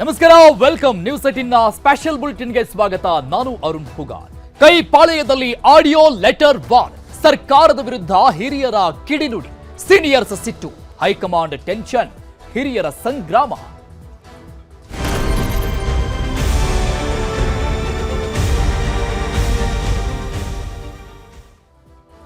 ನಮಸ್ಕಾರ welcome news eighteen special ಬುಲೆಟಿನ್ಗೆ ಸ್ವಾಗತ. ನಾನು ಅರುಣ್ ಹುಗಾರ್ ಕೈ ಪಾಳೆಯದಲ್ಲಿ ಆಡಿಯೋ ಲೆಟರ್ ವಾರ್ ಸರ್ಕಾರದ ವಿರುದ್ಧ ಹಿರಿಯರ ಕಿಡಿನುಡಿ. ಸೀನಿಯರ್ಸ್ ಸಿಟ್ಟು. ಹೈಕಮಾಂಡ್ ಟೆನ್ಷನ್ ಹಿರಿಯರ ಸಂಗ್ರಾಮ.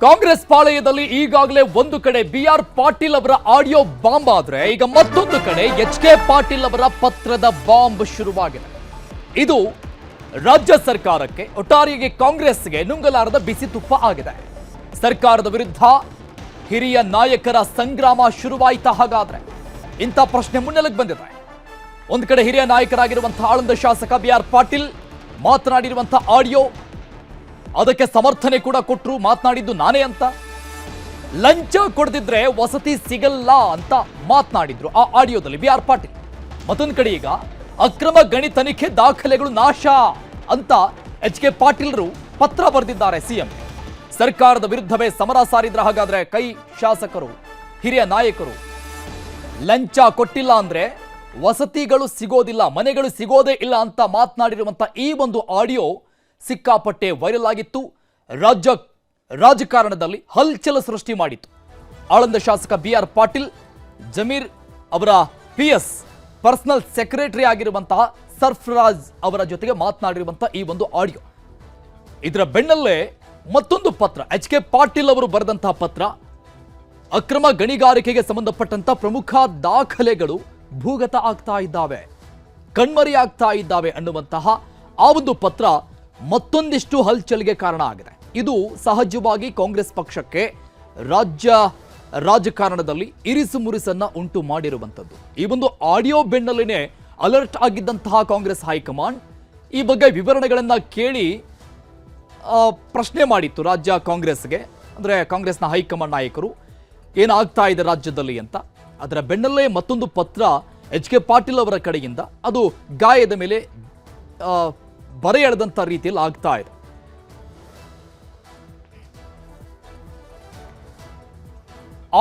ಕಾಂಗ್ರೆಸ್ ಪಾಳಯದಲ್ಲಿ ಈಗಾಗಲೇ ಒಂದು ಕಡೆ ಬಿ ಆರ್ ಪಾಟೀಲ್ ಅವರ ಆಡಿಯೋ ಬಾಂಬ್ ಆದ್ರೆ ಈಗ ಮತ್ತೊಂದು ಕಡೆ ಎಚ್ ಕೆ ಪಾಟೀಲ್ ಅವರ ಪತ್ರದ ಬಾಂಬ್ ಶುರುವಾಗಿದೆ. ಇದು ರಾಜ್ಯ ಸರ್ಕಾರಕ್ಕೆ, ಒಟ್ಟಾರೆಯಾಗಿ ಕಾಂಗ್ರೆಸ್ಗೆ ನುಂಗಲಾರದ ಬಿಸಿ ತುಪ್ಪ ಆಗಿದೆ. ಸರ್ಕಾರದ ವಿರುದ್ಧ ಹಿರಿಯ ನಾಯಕರ ಸಂಗ್ರಾಮ ಶುರುವಾಯಿತಾ ಹಾಗಾದ್ರೆ. ಇಂಥ ಪ್ರಶ್ನೆ ಮುನ್ನೆಲೆಗೆ ಬಂದಿದೆ. ಒಂದು ಕಡೆ ಹಿರಿಯ ನಾಯಕರಾಗಿರುವಂತಹ ಆಳಂದ ಶಾಸಕ ಬಿ ಆರ್ ಪಾಟೀಲ್ ಮಾತನಾಡಿರುವಂತಹ ಆಡಿಯೋ ಅದಕ್ಕೆ ಸಮರ್ಥನೆ ಕೂಡ ಕೊಟ್ಟರು ಮಾತನಾಡಿದ್ದು ನಾನೇ ಅಂತ. ಲಂಚ ಕೊಡದಿದ್ರೆ ವಸತಿ ಸಿಗಲ್ಲ ಅಂತ ಮಾತನಾಡಿದ್ರು ಆ ಆಡಿಯೋದಲ್ಲಿ ಬಿ ಆರ್ ಪಾಟೀಲ್. ಮತ್ತೊಂದು ಕಡೆ ಈಗ, ಅಕ್ರಮ ಗಣಿ ತನಿಖೆ ದಾಖಲೆಗಳು ನಾಶ ಅಂತ ಎಚ್ ಕೆ ಪಾಟೀಲ್ರು ಪತ್ರ ಬರೆದಿದ್ದಾರೆ ಸಿಎಂ ಸರ್ಕಾರದ ವಿರುದ್ಧವೇ ಸಮರ ಸಾರಿದ್ರೆ ಹಾಗಾದ್ರೆ ಕೈ ಶಾಸಕರು, ಹಿರಿಯ ನಾಯಕರು. ಲಂಚ ಕೊಟ್ಟಿಲ್ಲ ಅಂದ್ರೆ ವಸತಿಗಳು ಸಿಗೋದಿಲ್ಲ, ಮನೆಗಳು ಸಿಗೋದೇ ಇಲ್ಲ ಅಂತ ಮಾತನಾಡಿರುವಂತ ಈ ಒಂದು ಆಡಿಯೋ ಸಿಕ್ಕಾಪಟ್ಟೆ ವೈರಲ್ ಆಗಿತ್ತು. ರಾಜ್ಯ, ರಾಜಕಾರಣದಲ್ಲಿ ಹಲ್ಚಲ ಸೃಷ್ಟಿ ಮಾಡಿತ್ತು. ಆಳಂದ ಶಾಸಕ ಬಿ ಆರ್ ಪಾಟೀಲ್, ಜಮೀರ್ ಅವರ ಪಿ ಎಸ್ ಪರ್ಸನಲ್ ಸೆಕ್ರೆಟರಿ ಆಗಿರುವಂತಹ ಸರ್ಫರಾಜ್ ಅವರ ಜೊತೆಗೆ ಮಾತನಾಡಿರುವಂತಹ ಈ ಒಂದು ಆಡಿಯೋ ಇದರ ಬೆನ್ನಲ್ಲೇ ಮತ್ತೊಂದು ಪತ್ರ, ಎಚ್ ಕೆ ಪಾಟೀಲ್ ಅವರು ಬರೆದಂತಹ ಪತ್ರ, ಅಕ್ರಮ ಗಣಿಗಾರಿಕೆಗೆ ಸಂಬಂಧಪಟ್ಟಂತ ಪ್ರಮುಖ ದಾಖಲೆಗಳು ಭೂಗತ ಆಗ್ತಾ ಇದ್ದಾವೆ ಕಣ್ಮರಿ ಆಗ್ತಾ ಇದ್ದಾವೆ ಅನ್ನುವಂತಹ ಆ ಒಂದು ಪತ್ರ ಮತ್ತೊಂದಿಷ್ಟು ಹಲ್ಚಲ್ಗೆ ಕಾರಣ ಆಗಿದೆ. ಇದು ಸಹಜವಾಗಿ ಕಾಂಗ್ರೆಸ್ ಪಕ್ಷಕ್ಕೆ ರಾಜ್ಯ ರಾಜಕಾರಣದಲ್ಲಿ ಇರಿಸು ಮುರಿಸನ್ನ ಉಂಟು ಮಾಡಿರುವಂಥದ್ದು. ಈ ಒಂದು ಆಡಿಯೋ ಬೆನ್ನಲ್ಲಿನೇ ಅಲರ್ಟ್ ಆಗಿದ್ದಂತಹ ಕಾಂಗ್ರೆಸ್ ಹೈಕಮಾಂಡ್ ಈ ಬಗ್ಗೆ ವಿವರಣೆಗಳನ್ನು ಕೇಳಿ ಪ್ರಶ್ನೆ ಮಾಡಿತ್ತು ರಾಜ್ಯ ಕಾಂಗ್ರೆಸ್ಗೆ. ಅಂದರೆ ಕಾಂಗ್ರೆಸ್ನ ಹೈಕಮಾಂಡ್ ನಾಯಕರು, ಏನಾಗ್ತಾ ಇದೆ ರಾಜ್ಯದಲ್ಲಿ ಅಂತ. ಅದರ ಬೆನ್ನಲ್ಲೇ ಮತ್ತೊಂದು ಪತ್ರ ಎಚ್ ಕೆ ಪಾಟೀಲ್ ಅವರ ಕಡೆಯಿಂದ. ಅದು ಗಾಯದ ಮೇಲೆ ಬರೆ ಎಳೆದಂಥ ರೀತಿಯಲ್ಲಿ ಆಗ್ತಾ ಇದೆ.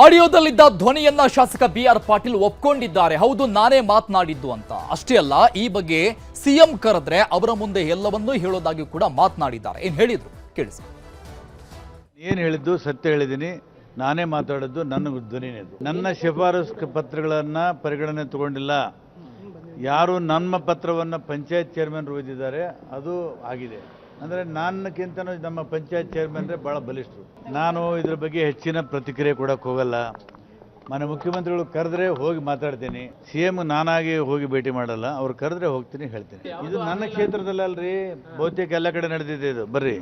ಆಡಿಯೋದಲ್ಲಿದ್ದ ಧ್ವನಿಯನ್ನ ಶಾಸಕ ಬಿ ಆರ್ ಪಾಟೀಲ್ ಒಪ್ಕೊಂಡಿದ್ದಾರೆ. ಹೌದು, ನಾನೇ ಮಾತನಾಡಿದ್ದು ಅಂತ. ಅಷ್ಟೇ ಅಲ್ಲ, ಈ ಬಗ್ಗೆ ಸಿಎಂ ಕರೆದ್ರೆ ಅವರ ಮುಂದೆ ಎಲ್ಲವನ್ನೂ ಹೇಳೋದಾಗಿ ಕೂಡ ಮಾತನಾಡಿದ್ದಾರೆ. ಏನ್ ಹೇಳಿದ್ರು? ಕೇಳಿಸಿ. ಏನು ಹೇಳಿದ್ದು? ಸತ್ಯ ಹೇಳಿದ್ದೀನಿ. ನಾನೇ ಮಾತಾಡಿದ್ದು ನನ್ನ ಧ್ವನಿ ನನ್ನ ಶಿಫಾರಸು ಪತ್ರಗಳನ್ನು ಪರಿಗಣನೆ ತಗೊಂಡಿಲ್ಲ. ಯಾರು ನಮ್ಮ ಪತ್ರವನ್ನು ಪಂಚಾಯತ್ ಚೇರ್ಮನ್ ಓದಿದ್ದಾರೆ ಅದು ಆಗಿದೆ. ಅಂದರೆ ನನ್ನಕ್ಕಿಂತನೂ ನಮ್ಮ ಪಂಚಾಯತ್ ಚೇರ್ಮನ್ರೇ ಭಾಳ ಬಲಿಷ್ಠರು. ನಾನು ಇದ್ರ ಬಗ್ಗೆ ಹೆಚ್ಚಿನ ಪ್ರತಿಕ್ರಿಯೆ ಕೊಡಕ್ಕೆ ಹೋಗಲ್ಲ. ಮನೆ ಮುಖ್ಯಮಂತ್ರಿಗಳು ಕರೆದ್ರೆ ಹೋಗಿ ಮಾತಾಡ್ತೀನಿ. ಸಿ ಎಂ ನಾನಾಗಿ ಹೋಗಿ ಭೇಟಿ ಮಾಡಲ್ಲ. ಅವ್ರು ಕರೆದ್ರೆ ಹೋಗ್ತೀನಿ ಹೇಳ್ತೀನಿ. ಇದು ನನ್ನ ಕ್ಷೇತ್ರದಲ್ಲಲ್ರಿ ಬಹುತೇಕ ಎಲ್ಲ ಕಡೆ ನಡೆದಿದೆ ಇದು. ಬರ್ರಿ.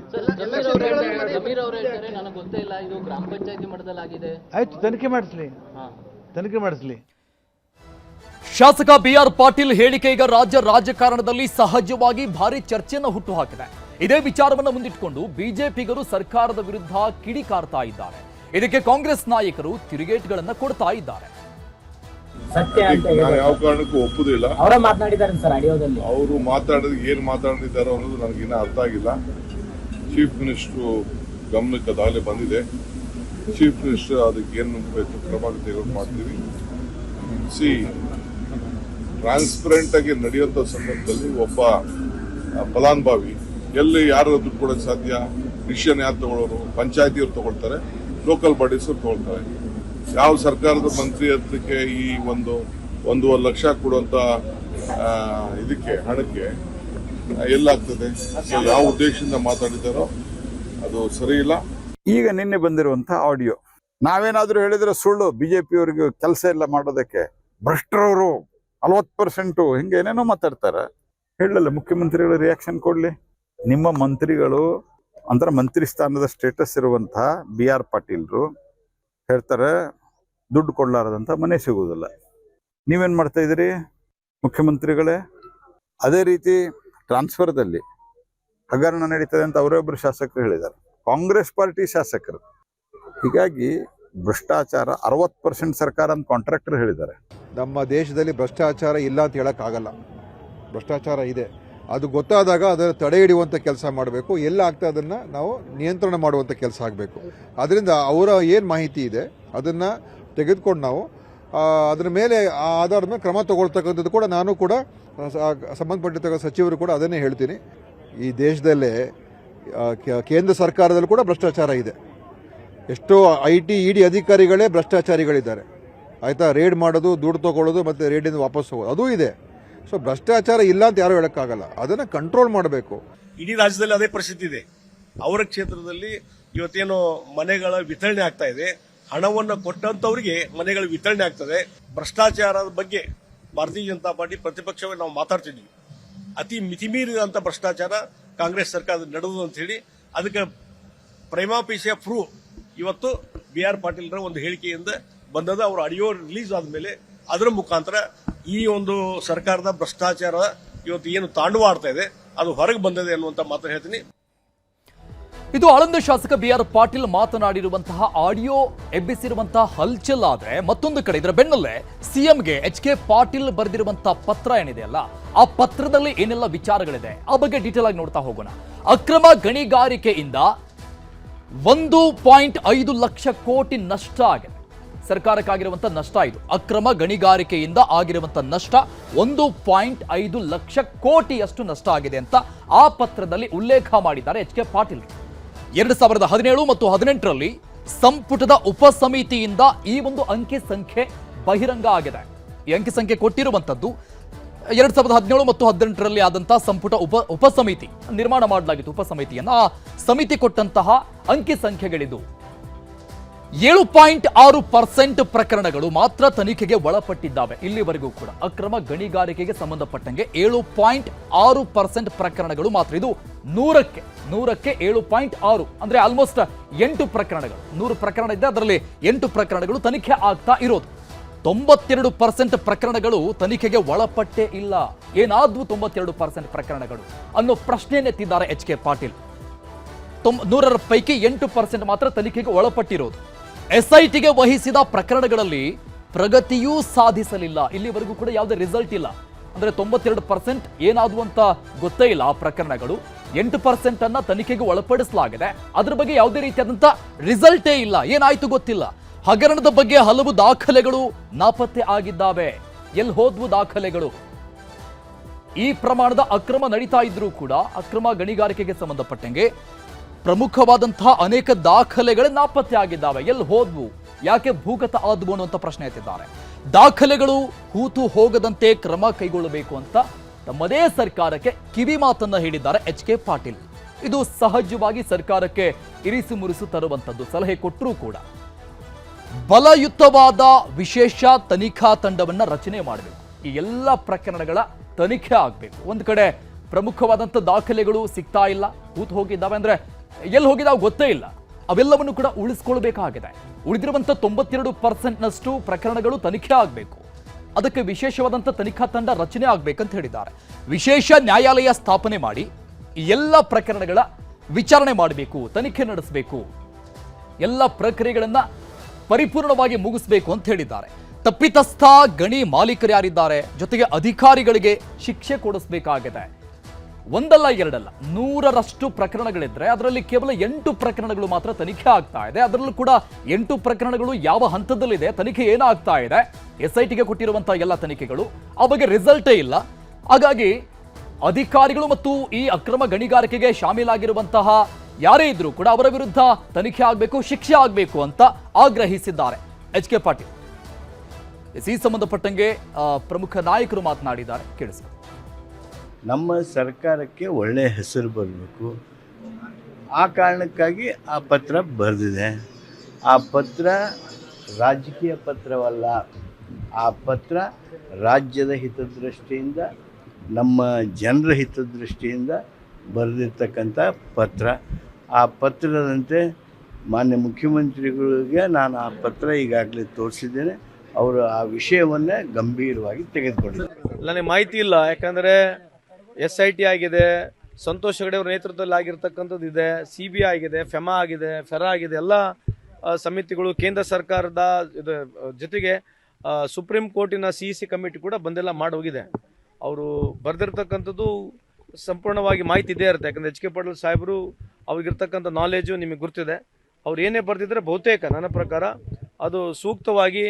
ಆಯ್ತು ತನಿಖೆ ಮಾಡಿಸ್ಲಿ. ತನಿಖೆ ಮಾಡಿಸ್ಲಿ. ಶಾಸಕ ಬಿ ಆರ್ ಪಾಟೀಲ್ ಹೇಳಿಕೆ ಈಗ ರಾಜ್ಯ ರಾಜಕಾರಣದಲ್ಲಿ ಸಹಜವಾಗಿ ಭಾರಿ ಚರ್ಚೆಯನ್ನು ಹುಟ್ಟು ಹಾಕಿದೆ ಇದೇ ವಿಚಾರವನ್ನು ಮುಂದಿಟ್ಟುಕೊಂಡು ಬಿಜೆಪಿಗರು ಸರ್ಕಾರದ ವಿರುದ್ಧ ಕಿಡಿಕಾರ್ತಾ ಇದ್ದಾರೆ. ಇದಕ್ಕೆ ಕಾಂಗ್ರೆಸ್ ನಾಯಕರು ತಿರುಗೇಟ್ಗಳನ್ನು ಕೊಡ್ತಾ ಇದ್ದಾರೆ. ಸತ್ಯ ಅಂತ ನಾನು ಯಾವ ಕಾರಣಕ್ಕೂ ಒಪ್ಪುದಿಲ್ಲ ಅವರ ಮಾತನಾಡಿದ್ದಾರೆ ಸರ್ ಆಡಿಯೋದಲ್ಲಿ. ಅವರು ಮಾತಾಡಿದ ಏನ್ ಮಾತಾಡಿದ್ದಾರೆ ಅನ್ನೋದು ನನಗಿನ್ನ ಅರ್ಥ ಆಗಿಲ್ಲ. ಚೀಫ್ ಮಿನಿಸ್ಟ್ರು ಗಮನಕ್ಕೆ ಅದಾಗಲೇ ಬಂದಿದೆ. ಚೀಫ್ ಮಿನಿಸ್ಟರ್ ಅದಕ್ಕೆ ಏನು ಕ್ರಮ ತೆಗೆದು ಮಾಡ್ತೀವಿ. ಸಿ ಟ್ರಾನ್ಸ್ಪರೆಂಟ್ ಆಗಿ ನಡೆಯುವಂತ ಸಂದರ್ಭದಲ್ಲಿ ಒಬ್ಬ ಫಲಾನುಭವಿ, ಎಲ್ಲಿ ಯಾರು ದುಡ್ಡು ಕೊಡೋಕೆ ಸಾಧ್ಯ? ಡಿಸಿಷನ್ ಯಾರು ತಗೊಳ್ಳೋರು? ಪಂಚಾಯತಿಯವ್ರು ತಗೊಳ್ತಾರೆ. ಲೋಕಲ್ ಬಾಡೀಸ್ ತಗೊಳ್ತಾರೆ. ಯಾವ ಸರ್ಕಾರದ ಮಂತ್ರಿ ಅದಕ್ಕೆ ಈ ಒಂದು ಒಂದೂವರೆ ಲಕ್ಷ ಕೊಡುವಂತ ಇದಕ್ಕೆ, ಹಣಕ್ಕೆ ಎಲ್ಲಾಗ್ತದೆ? ಯಾವ ಉದ್ದೇಶದಿಂದ ಮಾತಾಡಿದಾರೋ ಅದು ಸರಿ ಇಲ್ಲ. ಈಗ ನಿನ್ನೆ ಬಂದಿರುವಂತ ಆಡಿಯೋ ನಾವೇನಾದ್ರೂ ಹೇಳಿದ್ರೆ ಸುಳ್ಳು, ಬಿಜೆಪಿಯವರಿಗೆ ಕೆಲಸ ಇಲ್ಲ ಮಾಡೋದಕ್ಕೆ ಭ್ರಷ್ಟರವರು ನಲ್ವತ್ತು ಪರ್ಸೆಂಟು ಹಿಂಗೆ ಏನೇನೋ ಮಾತಾಡ್ತಾರೆ. ಹೇಳಲ್ಲ, ಮುಖ್ಯಮಂತ್ರಿಗಳು ರಿಯಾಕ್ಷನ್ ಕೊಡ್ಲಿ. ನಿಮ್ಮ ಮಂತ್ರಿಗಳು, ಅಂದ್ರೆ ಮಂತ್ರಿ ಸ್ಥಾನದ ಸ್ಟೇಟಸ್ ಇರುವಂತಹ ಬಿ ಆರ್ ಪಾಟೀಲ್ರು ಹೇಳ್ತಾರೆ, ದುಡ್ಡು ಕೊಡ್ಲಾರದಂತ ಮನೆ ಸಿಗುವುದಿಲ್ಲ. ನೀವೇನು ಮಾಡ್ತಾ ಇದ್ದೀರಿ? ಮುಖ್ಯಮಂತ್ರಿಗಳೇ, ಅದೇ ರೀತಿ ಟ್ರಾನ್ಸ್ಫರ್ದಲ್ಲಿ ಹಗರಣ ನಡೀತದೆ ಅಂತ ಅವರೊಬ್ಬರು ಶಾಸಕರು ಹೇಳಿದ್ದಾರೆ. ಕಾಂಗ್ರೆಸ್ ಪಾರ್ಟಿ ಶಾಸಕರು. ಹೀಗಾಗಿ ಭ್ರಷ್ಟಾಚಾರ ಅರವತ್ತು ಪರ್ಸೆಂಟ್ ಸರ್ಕಾರ ಅಂತ ಕಾಂಟ್ರಾಕ್ಟರ್ ಹೇಳಿದ್ದಾರೆ. ನಮ್ಮ ದೇಶದಲ್ಲಿ ಭ್ರಷ್ಟಾಚಾರ ಇಲ್ಲ ಅಂತ ಹೇಳೋಕ್ಕಾಗಲ್ಲ. ಭ್ರಷ್ಟಾಚಾರ ಇದೆ. ಅದು ಗೊತ್ತಾದಾಗ ಅದರ ತಡೆ ಹಿಡಿಯುವಂಥ ಕೆಲಸ ಮಾಡಬೇಕು. ಎಲ್ಲ ಆಗ್ತಾ ಅದನ್ನು ನಾವು ನಿಯಂತ್ರಣ ಮಾಡುವಂಥ ಕೆಲಸ ಆಗಬೇಕು. ಅದರಿಂದ ಅವರ ಏನು ಮಾಹಿತಿ ಇದೆ, ಅದನ್ನು ತೆಗೆದುಕೊಂಡು ನಾವು ಅದರ ಮೇಲೆ ಆ ಆಧಾರದ ಮೇಲೆ ಕ್ರಮ ತಗೊಳ್ತಕ್ಕಂಥದ್ದು ಕೂಡ ನಾನು ಕೂಡ ಸಂಬಂಧಪಟ್ಟಿರ್ತಕ್ಕಂಥ ಸಂಬಂಧಪಟ್ಟಿರ್ತಕ್ಕ ಸಚಿವರು ಕೂಡ ಅದನ್ನೇ ಹೇಳ್ತೀನಿ. ಈ ದೇಶದಲ್ಲೇ ಕೇಂದ್ರ ಸರ್ಕಾರದಲ್ಲೂ ಕೂಡ ಭ್ರಷ್ಟಾಚಾರ ಇದೆ. ಎಷ್ಟೋ ಐ ಟಿ, ಇ ಡಿ ಅಧಿಕಾರಿಗಳೇ ಭ್ರಷ್ಟಾಚಾರಿಗಳಿದ್ದಾರೆ. ಆಯಿತಾ? ರೇಡ್ ಮಾಡೋದು, ದುಡ್ಡು ತೊಗೊಳ್ಳೋದು ಮತ್ತು ರೇಡಿಂದ ವಾಪಸ್ ಹೋಗೋದು. ಅದೂ ಇದೆ. ಸೊ ಭ್ರಷ್ಟಾಚಾರ ಇಲ್ಲ ಅಂತ ಯಾರು ಹೇಳೋಕ್ಕಾಗಲ್ಲ. ಅದನ್ನು ಕಂಟ್ರೋಲ್ ಮಾಡಬೇಕು. ಇಡೀ ರಾಜ್ಯದಲ್ಲಿ ಅದೇ ಪರಿಸ್ಥಿತಿ ಇದೆ. ಅವರ ಕ್ಷೇತ್ರದಲ್ಲಿ ಇವತ್ತೇನು ಮನೆಗಳ ವಿತರಣೆ ಆಗ್ತಾ ಇದೆ. ಹಣವನ್ನು ಕೊಟ್ಟಂತವರಿಗೆ ಮನೆಗಳ ವಿತರಣೆ ಆಗ್ತದೆ. ಭ್ರಷ್ಟಾಚಾರದ ಬಗ್ಗೆ ಭಾರತೀಯ ಜನತಾ ಪಾರ್ಟಿ ಪ್ರತಿಪಕ್ಷವೇ ನಾವು ಮಾತಾಡ್ತಿದ್ವಿ. ಅತಿ ಮಿತಿಮೀರಿದಂತ ಭ್ರಷ್ಟಾಚಾರ ಕಾಂಗ್ರೆಸ್ ಸರ್ಕಾರದಲ್ಲಿ ನಡೆದು ಅಂತ ಹೇಳಿ ಅದಕ್ಕೆ ಪ್ರೇಮಾಪೇಶ ಪ್ರೂ ಇವತ್ತು ಬಿ ಆರ್ ಪಾಟೀಲ್ರ ಒಂದು ಹೇಳಿಕೆಯಿಂದ ಬಂದದ ಅವ್ರ ಆಡಿಯೋ ರಿಲೀಸ್ ಆದಮೇಲೆ ಅದರ ಮುಖಾಂತರ ಈ ಒಂದು ಸರ್ಕಾರದ ಭ್ರಷ್ಟಾಚಾರ ಇವತ್ತು ಏನು ತಾಂಡವಾಡ್ತಾ ಇದೆ, ಅದು ಹೊರಗೆ ಬಂದಿದೆ ಅನ್ನುವಂತ ಮಾತ್ರ ಹೇಳ್ತೀನಿ. ಇದು ಆಳಂದ ಶಾಸಕ ಬಿ ಆರ್ ಪಾಟೀಲ್ ಮಾತನಾಡಿರುವಂತಹ ಆಡಿಯೋ ಎಬ್ಬಿಸಿರುವಂತಹ ಹಲ್ಚಲ್ ಆದ್ರೆ ಮತ್ತೊಂದು ಕಡೆ ಇದರ ಬೆನ್ನಲ್ಲೇ ಸಿಎಂಗೆ ಎಚ್ ಕೆ ಪಾಟೀಲ್ ಬರೆದಿರುವಂತಹ ಪತ್ರ ಏನಿದೆಯಲ್ಲ ಆ ಪತ್ರದಲ್ಲಿ ಏನೆಲ್ಲ ವಿಚಾರಗಳಿದೆ, ಆ ಬಗ್ಗೆ ಡೀಟೇಲ್ ಆಗಿ ನೋಡ್ತಾ ಹೋಗೋಣ. ಅಕ್ರಮ ಗಣಿಗಾರಿಕೆಯಿಂದ ಒಂದು ಪಾಯಿಂಟ್ ಐದು ಲಕ್ಷ ಕೋಟಿ ನಷ್ಟ ಆಗಿದೆ. ಸರ್ಕಾರಕ್ಕಾಗಿರುವಂತ ನಷ್ಟ ಇದು. ಅಕ್ರಮ ಗಣಿಗಾರಿಕೆಯಿಂದ ಆಗಿರುವಂಥ ನಷ್ಟ ಒಂದು ಪಾಯಿಂಟ್ ಐದು ಲಕ್ಷ ಕೋಟಿಯಷ್ಟು ನಷ್ಟ ಆಗಿದೆ ಅಂತ ಆ ಪತ್ರದಲ್ಲಿ ಉಲ್ಲೇಖ ಮಾಡಿದ್ದಾರೆ ಎಚ್ ಕೆ ಪಾಟೀಲ್. ಎರಡು ಸಾವಿರದ ಹದಿನೇಳು ಮತ್ತು ಹದಿನೆಂಟರಲ್ಲಿ ಸಂಪುಟದ ಉಪಸಮಿತಿಯಿಂದ ಈ ಒಂದು ಅಂಕಿ ಸಂಖ್ಯೆ ಬಹಿರಂಗ ಆಗಿದೆ. ಈ ಅಂಕಿ ಸಂಖ್ಯೆ ಕೊಟ್ಟಿರುವಂತದ್ದು ಎರಡ್ ಸಾವಿರದ ಹದಿನೇಳು ಮತ್ತು ಹದಿನೆಂಟರಲ್ಲಿ ಆದಂತಹ ಸಂಪುಟ ಉಪ ಉಪಸಮಿತಿ ನಿರ್ಮಾಣ ಮಾಡಲಾಗಿತ್ತು ಉಪಸಮಿತಿಯನ್ನು. ಆ ಸಮಿತಿ ಕೊಟ್ಟಂತಹ ಅಂಕಿ ಸಂಖ್ಯೆಗಳಿದು ಏಳು ಪಾಯಿಂಟ್ ಆರು ಪರ್ಸೆಂಟ್ ಪ್ರಕರಣಗಳು ಮಾತ್ರ ತನಿಖೆಗೆ ಒಳಪಟ್ಟಿದ್ದಾವೆ. ಇಲ್ಲಿವರೆಗೂ ಕೂಡ ಅಕ್ರಮ ಗಣಿಗಾರಿಕೆಗೆ ಸಂಬಂಧಪಟ್ಟಂಗೆ ಏಳು ಪಾಯಿಂಟ್ ಆರು ಪರ್ಸೆಂಟ್ ಪ್ರಕರಣಗಳು ಮಾತ್ರ. ಇದು ನೂರಕ್ಕೆ ನೂರಕ್ಕೆ ಏಳು ಪಾಯಿಂಟ್ ಆರು, ಅಂದ್ರೆ ಆಲ್ಮೋಸ್ಟ್ ಎಂಟು ಪ್ರಕರಣಗಳು. ನೂರು ಪ್ರಕರಣ ಇದೆ ಅದರಲ್ಲಿ ಎಂಟು ಪ್ರಕರಣಗಳು ತನಿಖೆ ಆಗ್ತಾ ಇರೋದು. ತೊಂಬತ್ತೆರಡು ಪರ್ಸೆಂಟ್ ಪ್ರಕರಣಗಳು ತನಿಖೆಗೆ ಒಳಪಟ್ಟೇ ಇಲ್ಲ. ಏನಾದ್ರೂ ತೊಂಬತ್ತೆರಡು ಪರ್ಸೆಂಟ್ ಪ್ರಕರಣಗಳು ಅನ್ನೋ ಪ್ರಶ್ನೆಯನ್ನೆತ್ತಿದ್ದಾರೆ ಎಚ್ ಕೆ ಪಾಟೀಲ್. ತೊಂಬ, ನೂರರ ಪೈಕಿ ಎಂಟು ಪರ್ಸೆಂಟ್ ಮಾತ್ರ ತನಿಖೆಗೆ ಒಳಪಟ್ಟಿರೋದು. ಎಸ್ಐಟಿಗೆ ವಹಿಸಿದ ಪ್ರಕರಣಗಳಲ್ಲಿ ಪ್ರಗತಿಯೂ ಸಾಧಿಸಲಿಲ್ಲ. ಇಲ್ಲಿವರೆಗೂ ಕೂಡ ಯಾವುದೇ ರಿಸಲ್ಟ್ ಇಲ್ಲ. ಅಂದ್ರೆ ತೊಂಬತ್ತೆರಡು ಪರ್ಸೆಂಟ್ ಏನಾದ್ರು ಅಂತ ಗೊತ್ತೇ ಇಲ್ಲ ಆ ಪ್ರಕರಣಗಳು. ಎಂಟು ಪರ್ಸೆಂಟ್ ಅನ್ನ ತನಿಖೆಗೆ ಒಳಪಡಿಸಲಾಗಿದೆ. ಅದ್ರ ಬಗ್ಗೆ ಯಾವುದೇ ರೀತಿಯಾದಂತ ರಿಸಲ್ಟೇ ಇಲ್ಲ. ಏನಾಯ್ತು ಗೊತ್ತಿಲ್ಲ. ಹಗರಣದ ಬಗ್ಗೆ ಹಲವು ದಾಖಲೆಗಳು ನಾಪತ್ತೆ ಆಗಿದ್ದಾವೆ. ಎಲ್ಲಿ ಹೋದ್ವು ದಾಖಲೆಗಳು? ಈ ಪ್ರಮಾಣದ ಅಕ್ರಮ ನಡೀತಾ ಇದ್ರೂ ಕೂಡ, ಅಕ್ರಮ ಗಣಿಗಾರಿಕೆಗೆ ಸಂಬಂಧಪಟ್ಟಂಗೆ ಪ್ರಮುಖವಾದಂತಹ ಅನೇಕ ದಾಖಲೆಗಳು ನಾಪತ್ತೆ ಆಗಿದ್ದಾವೆ ಎಲ್ಲಿ ಹೋದ್ವು? ಯಾಕೆ ಭೂಗತ ಆದ್ವು ಅನ್ನುವಂಥ ಪ್ರಶ್ನೆ ಎತ್ತಿದ್ದಾರೆ. ದಾಖಲೆಗಳು ಹೂತು ಹೋಗದಂತೆ ಕ್ರಮ ಕೈಗೊಳ್ಳಬೇಕು ಅಂತ ತಮ್ಮದೇ ಸರ್ಕಾರಕ್ಕೆ ಕಿವಿ ಮಾತನ್ನ ಹೇಳಿದ್ದಾರೆ ಎಚ್ ಕೆ ಪಾಟೀಲ್. ಇದು ಸಹಜವಾಗಿ ಸರ್ಕಾರಕ್ಕೆ ಇರಿಸು ಮುರಿಸು ತರುವಂಥದ್ದು ಸಲಹೆ ಕೊಟ್ಟರೂ ಕೂಡ. ಬಲಯುತವಾದ ವಿಶೇಷ ತನಿಖಾ ತಂಡವನ್ನ ರಚನೆ ಮಾಡಬೇಕು. ಈ ಎಲ್ಲ ಪ್ರಕರಣಗಳ ತನಿಖೆ ಆಗಬೇಕು. ಒಂದು ಕಡೆ ಪ್ರಮುಖವಾದಂಥ ದಾಖಲೆಗಳು ಸಿಗ್ತಾ ಇಲ್ಲ. ಕೂತು ಹೋಗಿದ್ದಾವೆ ಅಂದ್ರೆ ಎಲ್ಲಿ ಹೋಗಿದಾವೆ ಗೊತ್ತೇ ಇಲ್ಲ. ಅವೆಲ್ಲವನ್ನು ಕೂಡ ಉಳಿಸ್ಕೊಳ್ಬೇಕಾಗಿದೆ. ಉಳಿದಿರುವಂಥ ತೊಂಬತ್ತೆರಡು ಪರ್ಸೆಂಟ್ನಷ್ಟು ಪ್ರಕರಣಗಳು ತನಿಖೆ ಆಗಬೇಕು. ಅದಕ್ಕೆ ವಿಶೇಷವಾದಂಥ ತನಿಖಾ ತಂಡ ರಚನೆ ಆಗಬೇಕಂತ ಹೇಳಿದ್ದಾರೆ. ವಿಶೇಷ ನ್ಯಾಯಾಲಯ ಸ್ಥಾಪನೆ ಮಾಡಿ ಎಲ್ಲ ಪ್ರಕರಣಗಳ ವಿಚಾರಣೆ ಮಾಡಬೇಕು, ತನಿಖೆ ನಡೆಸಬೇಕು. ಎಲ್ಲ ಪ್ರಕ್ರಿಯೆಗಳನ್ನ ಪರಿಪೂರ್ಣವಾಗಿ ಮುಗಿಸಬೇಕು ಅಂತ ಹೇಳಿದ್ದಾರೆ. ತಪ್ಪಿತಸ್ಥ ಗಣಿ ಮಾಲೀಕರು ಯಾರಿದ್ದಾರೆ, ಜೊತೆಗೆ ಅಧಿಕಾರಿಗಳಿಗೆ ಶಿಕ್ಷೆ ಕೊಡಿಸಬೇಕಾಗಿದೆ. ಒಂದಲ್ಲ ಎರಡಲ್ಲ, ನೂರರಷ್ಟು ಪ್ರಕರಣಗಳಿದ್ರೆ ಅದರಲ್ಲಿ ಕೇವಲ ಎಂಟು ಪ್ರಕರಣಗಳು ಮಾತ್ರ ತನಿಖೆ ಆಗ್ತಾ ಇದೆ. ಅದರಲ್ಲೂ ಕೂಡ ಎಂಟು ಪ್ರಕರಣಗಳು ಯಾವ ಹಂತದಲ್ಲಿದೆ, ತನಿಖೆ ಏನಾಗ್ತಾ ಇದೆ? ಎಸ್ ಐ ಟಿಗೆ ಕೊಟ್ಟಿರುವಂತಹ ಎಲ್ಲ ತನಿಖೆಗಳು, ಆ ಬಗ್ಗೆ ರಿಸಲ್ಟೇ ಇಲ್ಲ. ಹಾಗಾಗಿ ಅಧಿಕಾರಿಗಳು ಮತ್ತು ಈ ಅಕ್ರಮ ಗಣಿಗಾರಿಕೆಗೆ ಶಾಮೀಲಾಗಿರುವಂತಹ ಯಾರೇ ಇದ್ರೂ ಕೂಡ ಅವರ ವಿರುದ್ಧ ತನಿಖೆ ಆಗಬೇಕು, ಶಿಕ್ಷೆ ಆಗಬೇಕು ಅಂತ ಆಗ್ರಹಿಸಿದ್ದಾರೆ. H K Patil. ಈ ಸಂಬಂಧಪಟ್ಟಂಗೆ ಪ್ರಮುಖ ನಾಯಕರು ಮಾತನಾಡಿದ್ದಾರೆ. ಕೇಳಿಸಿ. ನಮ್ಮ ಸರ್ಕಾರಕ್ಕೆ ಒಳ್ಳೆಯ ಹೆಸರು ಬರಬೇಕು. ಆ ಕಾರಣಕ್ಕಾಗಿ ಆ ಪತ್ರ ಬರೆದಿದೆ. ಆ ಪತ್ರ ರಾಜಕೀಯ ಪತ್ರವಲ್ಲ, ಆ ಪತ್ರ ರಾಜ್ಯದ ಹಿತದೃಷ್ಟಿಯಿಂದ, ನಮ್ಮ ಜನರ ಹಿತದೃಷ್ಟಿಯಿಂದ ಬರೆದಿರ್ತಕ್ಕಂಥ ಪತ್ರ. ಆ ಪತ್ರದಂತೆ ಮಾನ್ಯ ಮುಖ್ಯಮಂತ್ರಿಗಳಿಗೆ ನಾನು ಆ ಪತ್ರ ಈಗಾಗಲೇ ತೋರಿಸಿದ್ದೇನೆ. ಅವರು ಆ ವಿಷಯವನ್ನೇ ಗಂಭೀರವಾಗಿ ತೆಗೆದುಕೊಂಡಿದ್ದಾರೆ. ನನಗೆ ಮಾಹಿತಿ ಇಲ್ಲ. ಯಾಕಂದ್ರೆ ಎಸ್ ಐ ಟಿ ಆಗಿದೆ, ಸಂತೋಷ್ ಹೆಗಡೆ ಅವ್ರ ನೇತೃತ್ವದಲ್ಲಿ ಆಗಿರ್ತಕ್ಕಂಥದ್ದು ಇದೆ, ಸಿ ಬಿ ಆಗಿದೆ, ಫೆಮಾ ಆಗಿದೆ, ಫೆರಾ ಆಗಿದೆ, ಎಲ್ಲ ಸಮಿತಿಗಳು ಕೇಂದ್ರ ಸರ್ಕಾರದ ಇದು, ಜೊತೆಗೆ ಸುಪ್ರೀಂ ಕೋರ್ಟಿನ ಸಿ ಸಿ ಕಮಿಟಿ ಕೂಡ ಬಂದೆಲ್ಲ ಮಾಡಿ ಹೋಗಿದೆ ಅವರು ಬರೆದಿರ್ತಕ್ಕಂಥದ್ದು ಸಂಪೂರ್ಣವಾಗಿ ಮಾಹಿತಿ ಇದೇ ಇರುತ್ತೆ. ಯಾಕಂದರೆ ಎಚ್ ಕೆ ಪಾಟೀಲ್ ಸಾಹೇಬರು ಅವ್ರಿಗಿರ್ತಕ್ಕಂಥ ನಾಲೆಜು ನಿಮಗೆ ಗೊತ್ತಿದೆ ಅವ್ರು ಏನೇ ಬರೆದಿದ್ರೆ ಬಹುತೇಕ ನನ್ನ ಪ್ರಕಾರ ಅದು ಸೂಕ್ತವಾಗಿ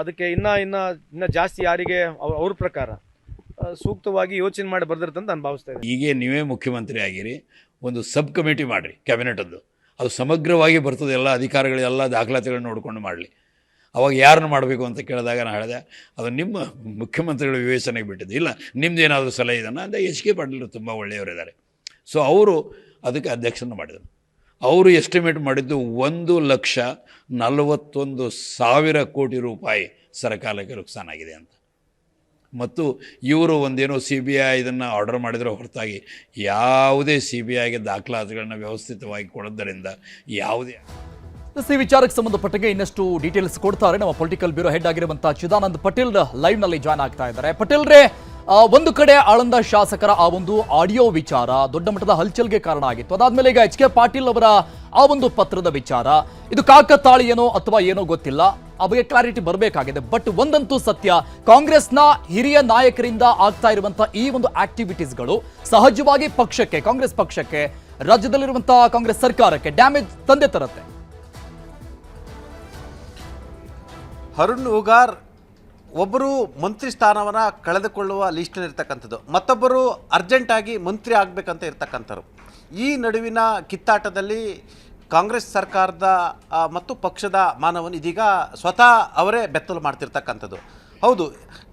ಅದಕ್ಕೆ ಇನ್ನೂ ಇನ್ನೂ ಇನ್ನೂ ಜಾಸ್ತಿ ಯಾರಿಗೆ ಅವ್ರ ಪ್ರಕಾರ. ಸೂಕ್ತವಾಗಿ ಯೋಚನೆ ಮಾಡಿ ಬರ್ದಿರ್ತಂತ ನಾನು ಭಾವಿಸ್ತಾ ಇದ್ದೀನಿ. ಹೀಗೆ ನೀವೇ ಮುಖ್ಯಮಂತ್ರಿ ಆಗಿರಿ, ಒಂದು ಸಬ್ ಕಮಿಟಿ ಮಾಡಿರಿ ಕ್ಯಾಬಿನೆಟದ್ದು. ಅದು ಸಮಗ್ರವಾಗಿ ಬರ್ತದೆ, ಎಲ್ಲ ಅಧಿಕಾರಿಗಳು, ಎಲ್ಲ ದಾಖಲಾತಿಗಳನ್ನ ನೋಡ್ಕೊಂಡು ಮಾಡಲಿ. ಅವಾಗ ಯಾರನ್ನು ಮಾಡಬೇಕು ಅಂತ ಕೇಳಿದಾಗ ನಾನು ಹೇಳಿದೆ, ಅದು ನಿಮ್ಮ ಮುಖ್ಯಮಂತ್ರಿಗಳ ವಿವೇಚನೆಗೆ ಬಿಟ್ಟಿದ್ದು. ಇಲ್ಲ, ನಿಮ್ದು ಏನಾದರೂ ಸಲಹೆ ಇದನ್ನು ಅಂದರೆ ಎಚ್ ಕೆ ಪಾಟೀಲರು ತುಂಬ ಒಳ್ಳೆಯವರಿದ್ದಾರೆ ಸೊ ಅವರು ಅದಕ್ಕೆ ಅಧ್ಯಕ್ಷನ ಮಾಡಿದರು. ಅವರು ಎಸ್ಟಿಮೇಟ್ ಮಾಡಿದ್ದು ಒಂದು ಲಕ್ಷ ನಲವತ್ತೊಂದು ಸಾವಿರ ಕೋಟಿ ರೂಪಾಯಿ ಸರಕಾರಕ್ಕೆ ನುಕ್ಸಾನಾಗಿದೆ ಅಂತ. ಮತ್ತು ಇವರು ಒಂದೇನೋ ಸಿ ಬಿ ಐ ಇದನ್ನು ಆರ್ಡರ್ ಮಾಡಿದರೆ ಹೊರತಾಗಿ ಯಾವುದೇ ಸಿ ಬಿ ಐಗೆ ದಾಖಲಾತಿಗಳನ್ನ ವ್ಯವಸ್ಥಿತವಾಗಿ ಕೊಡೋದರಿಂದ ಯಾವುದೇ ಈ ವಿಚಾರಕ್ಕೆ ಸಂಬಂಧಪಟ್ಟಂಗೆ ಇನ್ನಷ್ಟು ಡೀಟೇಲ್ಸ್ ಕೊಡ್ತಾರೆ ನಮ್ಮ ಪೊಲಿಟಿಕಲ್ ಬ್ಯೂರೋ ಹೆಡ್ ಆಗಿರುವಂತಹ ಚಿದಾನಂದ್ ಪಟೇಲ್ ಲೈವ್ನಲ್ಲಿ ಜಾಯ್ನ್ ಆಗ್ತಾ ಇದ್ದಾರೆ. ಪಟೇಲ್ ರೇ ಒಂದು ಕಡೆ ಆಳಂದ ಶಾಸಕರ ಆ ಒಂದು ಆಡಿಯೋ ವಿಚಾರ ದೊಡ್ಡ ಮಟ್ಟದ ಹಲ್ಚಲ್ಗೆ ಕಾರಣ ಆಗಿತ್ತು. ಅದಾದ್ಮೇಲೆ ಈಗ ಎಚ್ ಕೆ ಪಾಟೀಲ್ ಅವರ ಆ ಒಂದು ಪತ್ರದ ವಿಚಾರ. ಇದು ಕಾಕತಾಳಿಯೇನೋ ಅಥವಾ ಏನೋ ಗೊತ್ತಿಲ್ಲ. ಆ ಬಗ್ಗೆ ಕ್ಲಾರಿಟಿ ಬರಬೇಕಾಗಿದೆ. ಬಟ್ ಒಂದಂತೂ ಸತ್ಯ, ಕಾಂಗ್ರೆಸ್ನ ಹಿರಿಯ ನಾಯಕರಿಂದ ಆಗ್ತಾ ಇರುವಂತಹ ಈ ಒಂದು ಆಕ್ಟಿವಿಟೀಸ್ಗಳು ಸಹಜವಾಗಿ ಪಕ್ಷಕ್ಕೆ, ಕಾಂಗ್ರೆಸ್ ಪಕ್ಷಕ್ಕೆ ರಾಜ್ಯದಲ್ಲಿರುವಂತಹ ಕಾಂಗ್ರೆಸ್ ಸರ್ಕಾರಕ್ಕೆ ಡ್ಯಾಮೇಜ್ ತಂದೆ ತರುತ್ತೆ. ಅರುಣ್ ಉಗಾರ್ ಒಬ್ಬರು ಮಂತ್ರಿ ಸ್ಥಾನವನ್ನು ಕಳೆದುಕೊಳ್ಳುವ ಲಿಸ್ಟ್ನಲ್ಲಿರ್ತಕ್ಕಂಥದ್ದು, ಮತ್ತೊಬ್ಬರು ಅರ್ಜೆಂಟಾಗಿ ಮಂತ್ರಿ ಆಗಬೇಕಂತ ಇರ್ತಕ್ಕಂಥವ್ರು. ಈ ನಡುವಿನ ಕಿತ್ತಾಟದಲ್ಲಿ ಕಾಂಗ್ರೆಸ್ ಸರ್ಕಾರದ ಮತ್ತು ಪಕ್ಷದ ಮಾನವನು ಇದೀಗ ಸ್ವತಃ ಅವರೇ ಬೆತ್ತಲು ಮಾಡ್ತಿರ್ತಕ್ಕಂಥದ್ದು. ಹೌದು,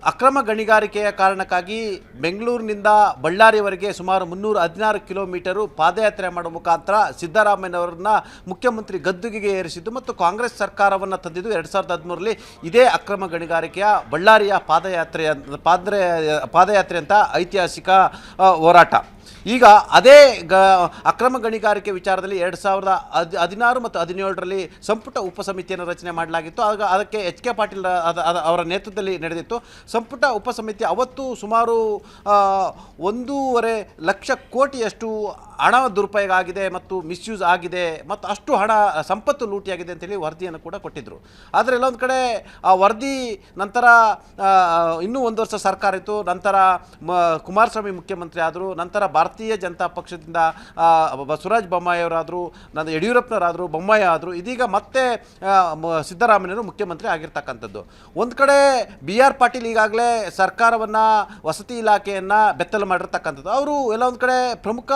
ಅಕ್ರಮ ಗಣಿಗಾರಿಕೆಯ ಕಾರಣಕ್ಕಾಗಿ ಬೆಂಗಳೂರಿನಿಂದ ಬಳ್ಳಾರಿವರೆಗೆ ಸುಮಾರು ಮುನ್ನೂರ ಹದಿನಾರು ಕಿಲೋಮೀಟರು ಪಾದಯಾತ್ರೆ ಮಾಡುವ ಮುಖಾಂತರ ಸಿದ್ದರಾಮಯ್ಯನವರನ್ನ ಮುಖ್ಯಮಂತ್ರಿ ಗದ್ದುಗೆಗೆ ಏರಿಸಿದ್ದು ಮತ್ತು ಕಾಂಗ್ರೆಸ್ ಸರ್ಕಾರವನ್ನು ತಂದಿದ್ದು ಎರಡು ಸಾವಿರದ ಹದಿಮೂರರಲ್ಲಿ ಇದೇ ಅಕ್ರಮ ಗಣಿಗಾರಿಕೆಯ ಬಳ್ಳಾರಿಯ ಪಾದಯಾತ್ರೆಯ ಪಾದ್ರೆ ಪಾದಯಾತ್ರೆ ಅಂತ ಐತಿಹಾಸಿಕ ಹೋರಾಟ. ಈಗ ಅದೇ ಗ, ಅಕ್ರಮ ಗಣಿಗಾರಿಕೆ ವಿಚಾರದಲ್ಲಿ ಎರಡು ಸಾವಿರದ ಹದ್, ಹದಿನಾರು ಮತ್ತು ಹದಿನೇಳರಲ್ಲಿ ಸಂಪುಟ ಉಪಸಮಿತಿಯನ್ನು ರಚನೆ ಮಾಡಲಾಗಿತ್ತು. ಆಗ ಅದಕ್ಕೆ ಎಚ್ ಕೆ ಪಾಟೀಲ್ ಅವರ ನೇತೃತ್ವದಲ್ಲಿ ನಡೆದಿತ್ತು. ಸಂಪುಟ ಉಪಸಮಿತಿ ಅವತ್ತು ಸುಮಾರು ಒಂದೂವರೆ ಲಕ್ಷ ಕೋಟಿಯಷ್ಟು ಹಣ ದುರುಪಯೋಗ ಆಗಿದೆ ಮತ್ತು ಮಿಸ್ಯೂಸ್ ಆಗಿದೆ ಮತ್ತು ಅಷ್ಟು ಹಣ ಸಂಪತ್ತು ಲೂಟಿಯಾಗಿದೆ ಅಂತೇಳಿ ವರದಿಯನ್ನು ಕೂಡ ಕೊಟ್ಟಿದ್ದರು ಆದರೆ ಎಲ್ಲೊಂದು ಕಡೆ ಆ ವರದಿ ನಂತರ ಇನ್ನೂ ಒಂದು ವರ್ಷ ಸರ್ಕಾರ ಇತ್ತು. ನಂತರ ಮ, ಕುಮಾರಸ್ವಾಮಿ ಮುಖ್ಯಮಂತ್ರಿ ಆದರು, ನಂತರ ಭಾರತೀಯ ಜನತಾ ಪಕ್ಷದಿಂದ ಬಸವರಾಜ್ ಬಸವರಾಜ ಬೊಮ್ಮಾಯಿ ಅವರಾದರು ನಂತರ ಯಡಿಯೂರಪ್ಪನವರಾದರು, ಬೊಮ್ಮಾಯಿ ಆದರು, ಇದೀಗ ಮತ್ತೆ ಸಿದ್ದರಾಮಯ್ಯನವರು ಮುಖ್ಯಮಂತ್ರಿ ಆಗಿರ್ತಕ್ಕಂಥದ್ದು. ಒಂದು ಕಡೆ ಬಿ ಆರ್ ಪಾಟೀಲ್ ಈಗಾಗಲೇ ಸರ್ಕಾರವನ್ನು, ವಸತಿ ಇಲಾಖೆಯನ್ನು ಬೆತ್ತಲು ಮಾಡಿರ್ತಕ್ಕಂಥದ್ದು. ಅವರು ಎಲ್ಲ ಒಂದು ಕಡೆ ಪ್ರಮುಖ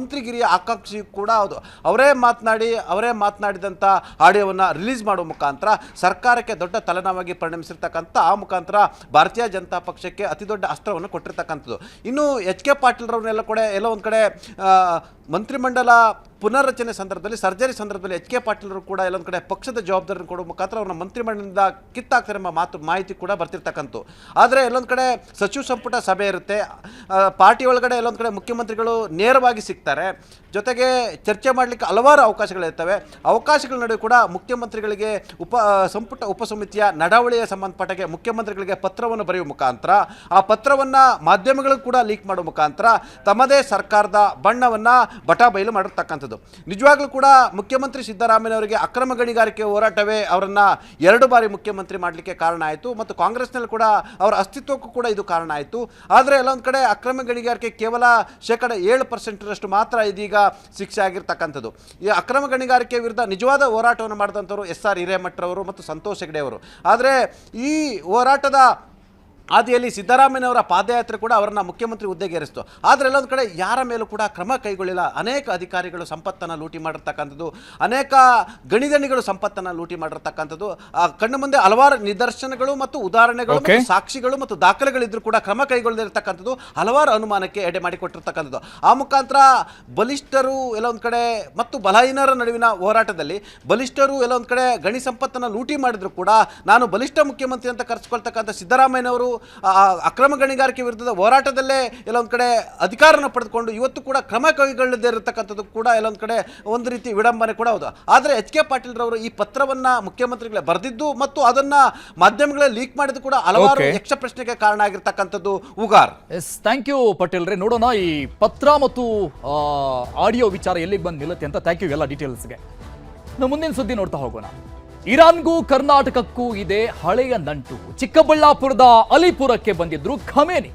ಮಂತ್ರಿಗಿರಿಯ ಆಕಾಂಕ್ಷಿ ಕೂಡ ಹೌದು ಅವರೇ ಮಾತನಾಡಿ, ಅವರೇ ಮಾತನಾಡಿದಂಥ ಆಡಿಯೋವನ್ನು ರಿಲೀಸ್ ಮಾಡುವ ಮುಖಾಂತರ ಸರ್ಕಾರಕ್ಕೆ ದೊಡ್ಡ ತಲೆನೋವಾಗಿ ಪರಿಣಮಿಸಿರ್ತಕ್ಕಂಥ ಆ ಮುಖಾಂತರ ಭಾರತೀಯ ಜನತಾ ಪಕ್ಷಕ್ಕೆ ಅತಿ ದೊಡ್ಡ ಅಸ್ತ್ರವನ್ನು ಕೊಟ್ಟಿರ್ತಕ್ಕಂಥದ್ದು. ಇನ್ನು ಎಚ್ ಕೆ ಪಾಟೀಲ್ರವ್ರನ್ನೆಲ್ಲ ಕೂಡ ಎಲ್ಲ ಒಂದು ಕಡೆ ಮಂತ್ರಿಮಂಡಲ ಪುನರ್ರಚನೆ ಸಂದರ್ಭದಲ್ಲಿ, ಸರ್ಜರಿ ಸಂದರ್ಭದಲ್ಲಿ ಎಚ್ ಕೆ ಪಾಟೀಲರು ಕೂಡ ಎಲ್ಲೊಂದು ಕಡೆ ಪಕ್ಷದ ಜವಾಬ್ದಾರಿಯನ್ನು ಕೊಡುವ ಮುಖಾಂತರ ಅವ್ರನ್ನ ಮಂತ್ರಿಮಂಡಲದಿಂದ ಕಿತ್ತಾಕ್ತಾರೆ ಎಂಬ ಮಾತು, ಮಾಹಿತಿ ಕೂಡ ಬರ್ತಿರ್ತಕ್ಕಂಥ ಆದರೆ ಎಲ್ಲೊಂದು ಕಡೆ ಸಚಿವ ಸಂಪುಟ ಸಭೆ ಇರುತ್ತೆ. ಪಾರ್ಟಿ ಒಳಗಡೆ ಎಲ್ಲೊಂದು ಕಡೆ ಮುಖ್ಯಮಂತ್ರಿಗಳು ನೇರವಾಗಿ ಸಿಗ್ತಾರೆ. ಜೊತೆಗೆ ಚರ್ಚೆ ಮಾಡಲಿಕ್ಕೆ ಹಲವಾರು ಅವಕಾಶಗಳಿರ್ತವೆ ಅವಕಾಶಗಳ ನಡುವೆ ಕೂಡ ಮುಖ್ಯಮಂತ್ರಿಗಳಿಗೆ ಉಪ ಸಂಪುಟ ಉಪಸಮಿತಿಯ ನಡಾವಳಿಯ ಸಂಬಂಧಪಟ್ಟಗೆ ಮುಖ್ಯಮಂತ್ರಿಗಳಿಗೆ ಪತ್ರವನ್ನು ಬರೆಯುವ ಮುಖಾಂತರ, ಆ ಪತ್ರವನ್ನು ಮಾಧ್ಯಮಗಳಿಗೂ ಕೂಡ ಲೀಕ್ ಮಾಡುವ ಮುಖಾಂತರ ತಮ್ಮದೇ ಸರ್ಕಾರದ ಬಣ್ಣವನ್ನು ಬಟಾಬೈಲು ಮಾಡಿರ್ತಕ್ಕಂಥದ್ದು. ನಿಜವಾಗ್ಲೂ ಕೂಡ ಮುಖ್ಯಮಂತ್ರಿ ಸಿದ್ದರಾಮಯ್ಯನವರಿಗೆ ಅಕ್ರಮ ಗಣಿಗಾರಿಕೆ ಹೋರಾಟವೇ ಅವರನ್ನು ಎರಡು ಬಾರಿ ಮುಖ್ಯಮಂತ್ರಿ ಮಾಡಲಿಕ್ಕೆ ಕಾರಣ ಆಯಿತು ಮತ್ತು ಕಾಂಗ್ರೆಸ್ನಲ್ಲಿ ಕೂಡ ಅವರ ಅಸ್ತಿತ್ವಕ್ಕೂ ಕೂಡ ಇದು ಕಾರಣ ಆಯಿತು. ಆದರೆ ಎಲ್ಲೊಂದು ಕಡೆ ಅಕ್ರಮ ಗಣಿಗಾರಿಕೆ ಕೇವಲ ಶೇಕಡ ಏಳು ಪರ್ಸೆಂಟರಷ್ಟು ಮಾತ್ರ ಇದೀಗ ಶಿಕ್ಷೆ ಆಗಿರ್ತಕ್ಕಂಥದ್ದು. ಈ ಅಕ್ರಮ ಗಣಿಗಾರಿಕೆ ವಿರುದ್ಧ ನಿಜವಾದ ಹೋರಾಟವನ್ನು ಮಾಡಿದಂಥವರು ಎಸ್ ಆರ್ ಹಿರೇಮಠ್ರವರು ಮತ್ತು ಸಂತೋಷ್ ಹೆಗ್ಡೆಯವರು. ಆದರೆ ಈ ಹೋರಾಟದ ಹಾದಿಯಲ್ಲಿ ಸಿದ್ದರಾಮಯ್ಯನವರ ಪಾದಯಾತ್ರೆ ಕೂಡ ಅವರನ್ನ ಮುಖ್ಯಮಂತ್ರಿ ಹುದ್ದೆಗೇರಿಸ್ತು. ಆದರೆ ಎಲ್ಲೊಂದು ಕಡೆ ಯಾರ ಮೇಲೂ ಕೂಡ ಕ್ರಮ ಕೈಗೊಳ್ಳಿಲ್ಲ. ಅನೇಕ ಅಧಿಕಾರಿಗಳು ಸಂಪತ್ತನ್ನು ಲೂಟಿ ಮಾಡಿರ್ತಕ್ಕಂಥದ್ದು ಅನೇಕ ಗಣಿಗಣಿಗಳು ಸಂಪತ್ತನ್ನು ಲೂಟಿ ಮಾಡಿರ್ತಕ್ಕಂಥದ್ದು ಆ ಕಣ್ಣು ಮುಂದೆ ಹಲವಾರು ನಿದರ್ಶನಗಳು ಮತ್ತು ಉದಾಹರಣೆಗಳು ಸಾಕ್ಷಿಗಳು ಮತ್ತು ದಾಖಲೆಗಳಿದ್ರು ಕೂಡ ಕ್ರಮ ಕೈಗೊಳ್ಳದಿರ್ತಕ್ಕಂಥದ್ದು ಹಲವಾರು ಅನುಮಾನಕ್ಕೆ ಎಡೆ ಮಾಡಿಕೊಟ್ಟಿರ್ತಕ್ಕಂಥದ್ದು. ಆ ಮುಖಾಂತರ ಬಲಿಷ್ಠರು ಎಲ್ಲೊಂದು ಕಡೆ ಮತ್ತು ಬಲಹೀನರ ನಡುವಿನ ಹೋರಾಟದಲ್ಲಿ ಬಲಿಷ್ಠರು ಎಲ್ಲೊಂದು ಕಡೆ ಗಣಿ ಸಂಪತ್ತನ್ನು ಲೂಟಿ ಮಾಡಿದ್ರು ಕೂಡ ನಾನು ಬಲಿಷ್ಠ ಮುಖ್ಯಮಂತ್ರಿ ಅಂತ ಕರೆಸ್ಕೊಳ್ತಕ್ಕಂಥ ಸಿದ್ದರಾಮಯ್ಯನವರು ಅಕ್ರಮ ಗಣಿಗಾರಿಕೆ ವಿರುದ್ಧದ ಹೋರಾಟದಲ್ಲೇ ಎಲ್ಲೊಂದು ಕಡೆ ಅಧಿಕಾರನ ಪಡೆದುಕೊಂಡು ಇವತ್ತು ಕೂಡ ಕ್ರಮ ಕೈಗೊಳ್ಳದೇ ಇರತಕ್ಕಂಥದ್ದು ಕೂಡ ಎಲ್ಲೊಂದು ಕಡೆ ಒಂದು ರೀತಿ ವಿಡಂಬನೆ ಕೂಡ ಹೌದು. ಆದರೆ ಎಚ್ ಕೆ ಪಾಟೀಲ್ರವರು ಈ ಪತ್ರವನ್ನು ಮುಖ್ಯಮಂತ್ರಿಗಳೇ ಬರೆದಿದ್ದು ಮತ್ತು ಅದನ್ನು ಮಾಧ್ಯಮಗಳೇ ಲೀಕ್ ಮಾಡಿದ್ದು ಕೂಡ ಹಲವಾರು. ಯಕ್ಷ ಪ್ರಶ್ನೆಗೆ ಕಾರಣ ಆಗಿರ್ತಕ್ಕಂಥದ್ದು Ugar. Yes thank you Patel ರೇ ನೋಡೋಣ ಈ ಪತ್ರ ಮತ್ತು ಆಡಿಯೋ ವಿಚಾರ ಎಲ್ಲಿಗೆ ಬಂದು ನಿಲ್ಲುತ್ತೆ ಅಂತ ಥ್ಯಾಂಕ್ ಯು ಎಲ್ಲ ಡೀಟೇಲ್ಸ್ಗೆ ನಾವು ಮುಂದಿನ ಸುದ್ದಿ ನೋಡ್ತಾ ಹೋಗೋಣ. ಇರಾನ್ಗೂ ಕರ್ನಾಟಕಕ್ಕೂ ಇದೆ ಹಳೆಯ ನಂಟು. ಚಿಕ್ಕಬಳ್ಳಾಪುರದ ಅಲಿಪುರಕ್ಕೆ ಬಂದಿದ್ರು ಖಮೇನಿ.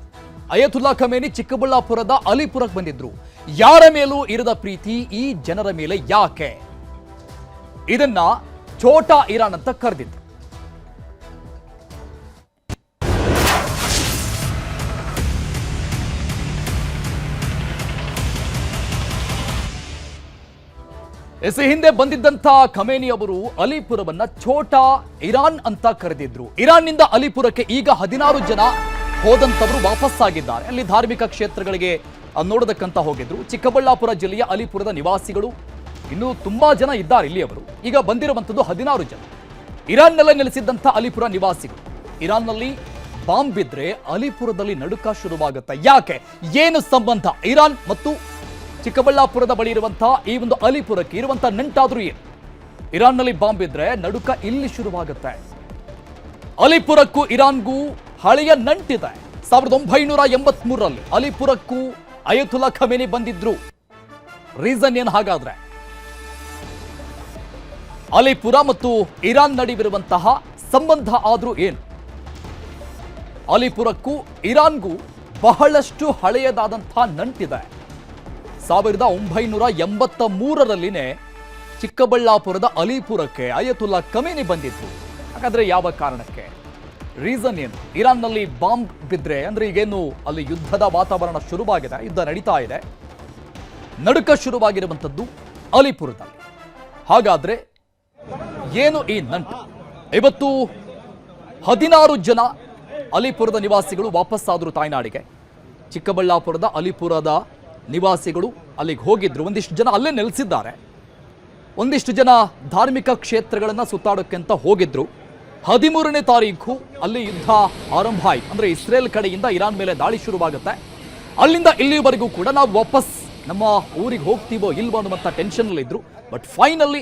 ಅಯತುಲ್ಲಾ ಖಮೇನಿ ಚಿಕ್ಕಬಳ್ಳಾಪುರದ ಅಲಿಪುರಕ್ಕೆ ಬಂದಿದ್ರು. ಯಾರ ಮೇಲೂ ಇರದ ಪ್ರೀತಿ ಈ ಜನರ ಮೇಲೆ ಯಾಕೆ? ಇದನ್ನ ಛೋಟಾ ಇರಾನ್ ಅಂತ ಕರೆದಿದ್ರು. ಎಸ್ ಹಿಂದೆ ಬಂದಿದ್ದಂಥ ಖಮೇನಿ ಅವರು ಅಲಿಪುರವನ್ನ ಛೋಟಾ ಇರಾನ್ ಅಂತ ಕರೆದಿದ್ರು. ಇರಾನ್ನಿಂದ ಅಲಿಪುರಕ್ಕೆ ಈಗ ಹದಿನಾರು ಜನ ಹೋದಂತವರು ವಾಪಸ್ಸಾಗಿದ್ದಾರೆ. ಅಲ್ಲಿ ಧಾರ್ಮಿಕ ಕ್ಷೇತ್ರಗಳಿಗೆ ನೋಡದಕ್ಕಂತ ಹೋಗಿದ್ರು. ಚಿಕ್ಕಬಳ್ಳಾಪುರ ಜಿಲ್ಲೆಯ ಅಲಿಪುರದ ನಿವಾಸಿಗಳು ಇನ್ನೂ ತುಂಬಾ ಜನ ಇದ್ದಾರೆ ಇಲ್ಲಿಯವರು. ಈಗ ಬಂದಿರುವಂಥದ್ದು ಹದಿನಾರು ಜನ. ಇರಾನ್ನಲ್ಲೇ ನೆಲೆಸಿದ್ದಂಥ ಅಲಿಪುರ ನಿವಾಸಿಗಳು. ಇರಾನ್ನಲ್ಲಿ ಬಾಂಬ್ ಬಿದ್ರೆ ಅಲಿಪುರದಲ್ಲಿ ನಡುಕ ಶುರುವಾಗುತ್ತೆ. ಯಾಕೆ? ಏನು ಸಂಬಂಧ? ಇರಾನ್ ಮತ್ತು ಚಿಕ್ಕಬಳ್ಳಾಪುರದ ಬಳಿ ಇರುವಂತಹ ಈ ಒಂದು ಅಲಿಪುರಕ್ಕೆ ಇರುವಂತಹ ನಂಟಾದ್ರೂ ಏನು? ಇರಾನ್ನಲ್ಲಿ ಬಾಂಬ್ ಇದ್ರೆ ನಡುಕ ಇಲ್ಲಿ ಶುರುವಾಗುತ್ತೆ. ಅಲಿಪುರಕ್ಕೂ ಇರಾನ್ಗೂ ಹಳೆಯ ನಂಟಿದೆ. ಸಾವಿರದ ಒಂಬೈನೂರ ಎಂಬತ್ಮೂರರಲ್ಲಿ ಅಲಿಪುರಕ್ಕೂ ಅಯತುಲ್ಲಾ ಖಮೇನಿ ಬಂದಿದ್ರು. ರೀಸನ್ ಏನು ಹಾಗಾದ್ರೆ? ಅಲಿಪುರ ಮತ್ತು ಇರಾನ್ ನಡುವಿರುವಂತಹ ಸಂಬಂಧ ಆದ್ರೂ ಏನು? ಅಲಿಪುರಕ್ಕೂ ಇರಾನ್ಗೂ ಬಹಳಷ್ಟು ಹಳೆಯದಾದಂತಹ ನಂಟಿದೆ. ಸಾವಿರದ ಒಂಬೈನೂರ ಎಂಬತ್ತ ಮೂರರಲ್ಲಿನೇ ಚಿಕ್ಕಬಳ್ಳಾಪುರದ ಅಲಿಪುರಕ್ಕೆ ಅಯತುಲ್ಲಾ ಕಮೇನಿ ಬಂದಿತ್ತು ಹಾಗಾದ್ರೆ ಯಾವ ಕಾರಣಕ್ಕೆ? ರೀಸನ್ ಏನು? ಇರಾನ್ನಲ್ಲಿ ಬಾಂಬ್ ಬಿದ್ರೆ ಅಂದ್ರೆ ಈಗೇನು ಅಲ್ಲಿ ಯುದ್ಧದ ವಾತಾವರಣ ಶುರುವಾಗಿದೆ, ಯುದ್ಧ ನಡೀತಾ ಇದೆ. ನಡುಕ ಶುರುವಾಗಿರುವಂಥದ್ದು ಅಲಿಪುರದಲ್ಲಿ. ಹಾಗಾದ್ರೆ ಏನು ಈ ನಂಟು? ಇವತ್ತು ಹದಿನಾರು ಜನ ಅಲಿಪುರದ ನಿವಾಸಿಗಳು ವಾಪಸ್ಸಾದರು ತಾಯ್ನಾಡಿಗೆ. ಚಿಕ್ಕಬಳ್ಳಾಪುರದ ಅಲಿಪುರದ ನಿವಾಸಿಗಳು ಅಲ್ಲಿಗೆ ಹೋಗಿದ್ರು. ಒಂದಿಷ್ಟು ಜನ ಅಲ್ಲೇ ನೆಲೆಸಿದ್ದಾರೆ. ಒಂದಿಷ್ಟು ಜನ ಧಾರ್ಮಿಕ ಕ್ಷೇತ್ರಗಳನ್ನು ಸುತ್ತಾಡೋಕ್ಕೆ ಅಂತ ಹೋಗಿದ್ರು. ಹದಿಮೂರನೇ ತಾರೀಕು ಅಲ್ಲಿ ಯುದ್ಧ ಆರಂಭ ಆಯಿತು. ಅಂದರೆ ಇಸ್ರೇಲ್ ಕಡೆಯಿಂದ ಇರಾನ್ ಮೇಲೆ ದಾಳಿ ಶುರುವಾಗುತ್ತೆ. ಅಲ್ಲಿಂದ ಇಲ್ಲಿವರೆಗೂ ಕೂಡ ನಾವು ವಾಪಸ್ ನಮ್ಮ ಊರಿಗೆ ಹೋಗ್ತೀವೋ ಇಲ್ವೋ ಅನ್ನುವಂಥ ಟೆನ್ಷನ್ ಇದ್ರು. ಬಟ್ ಫೈನಲಿ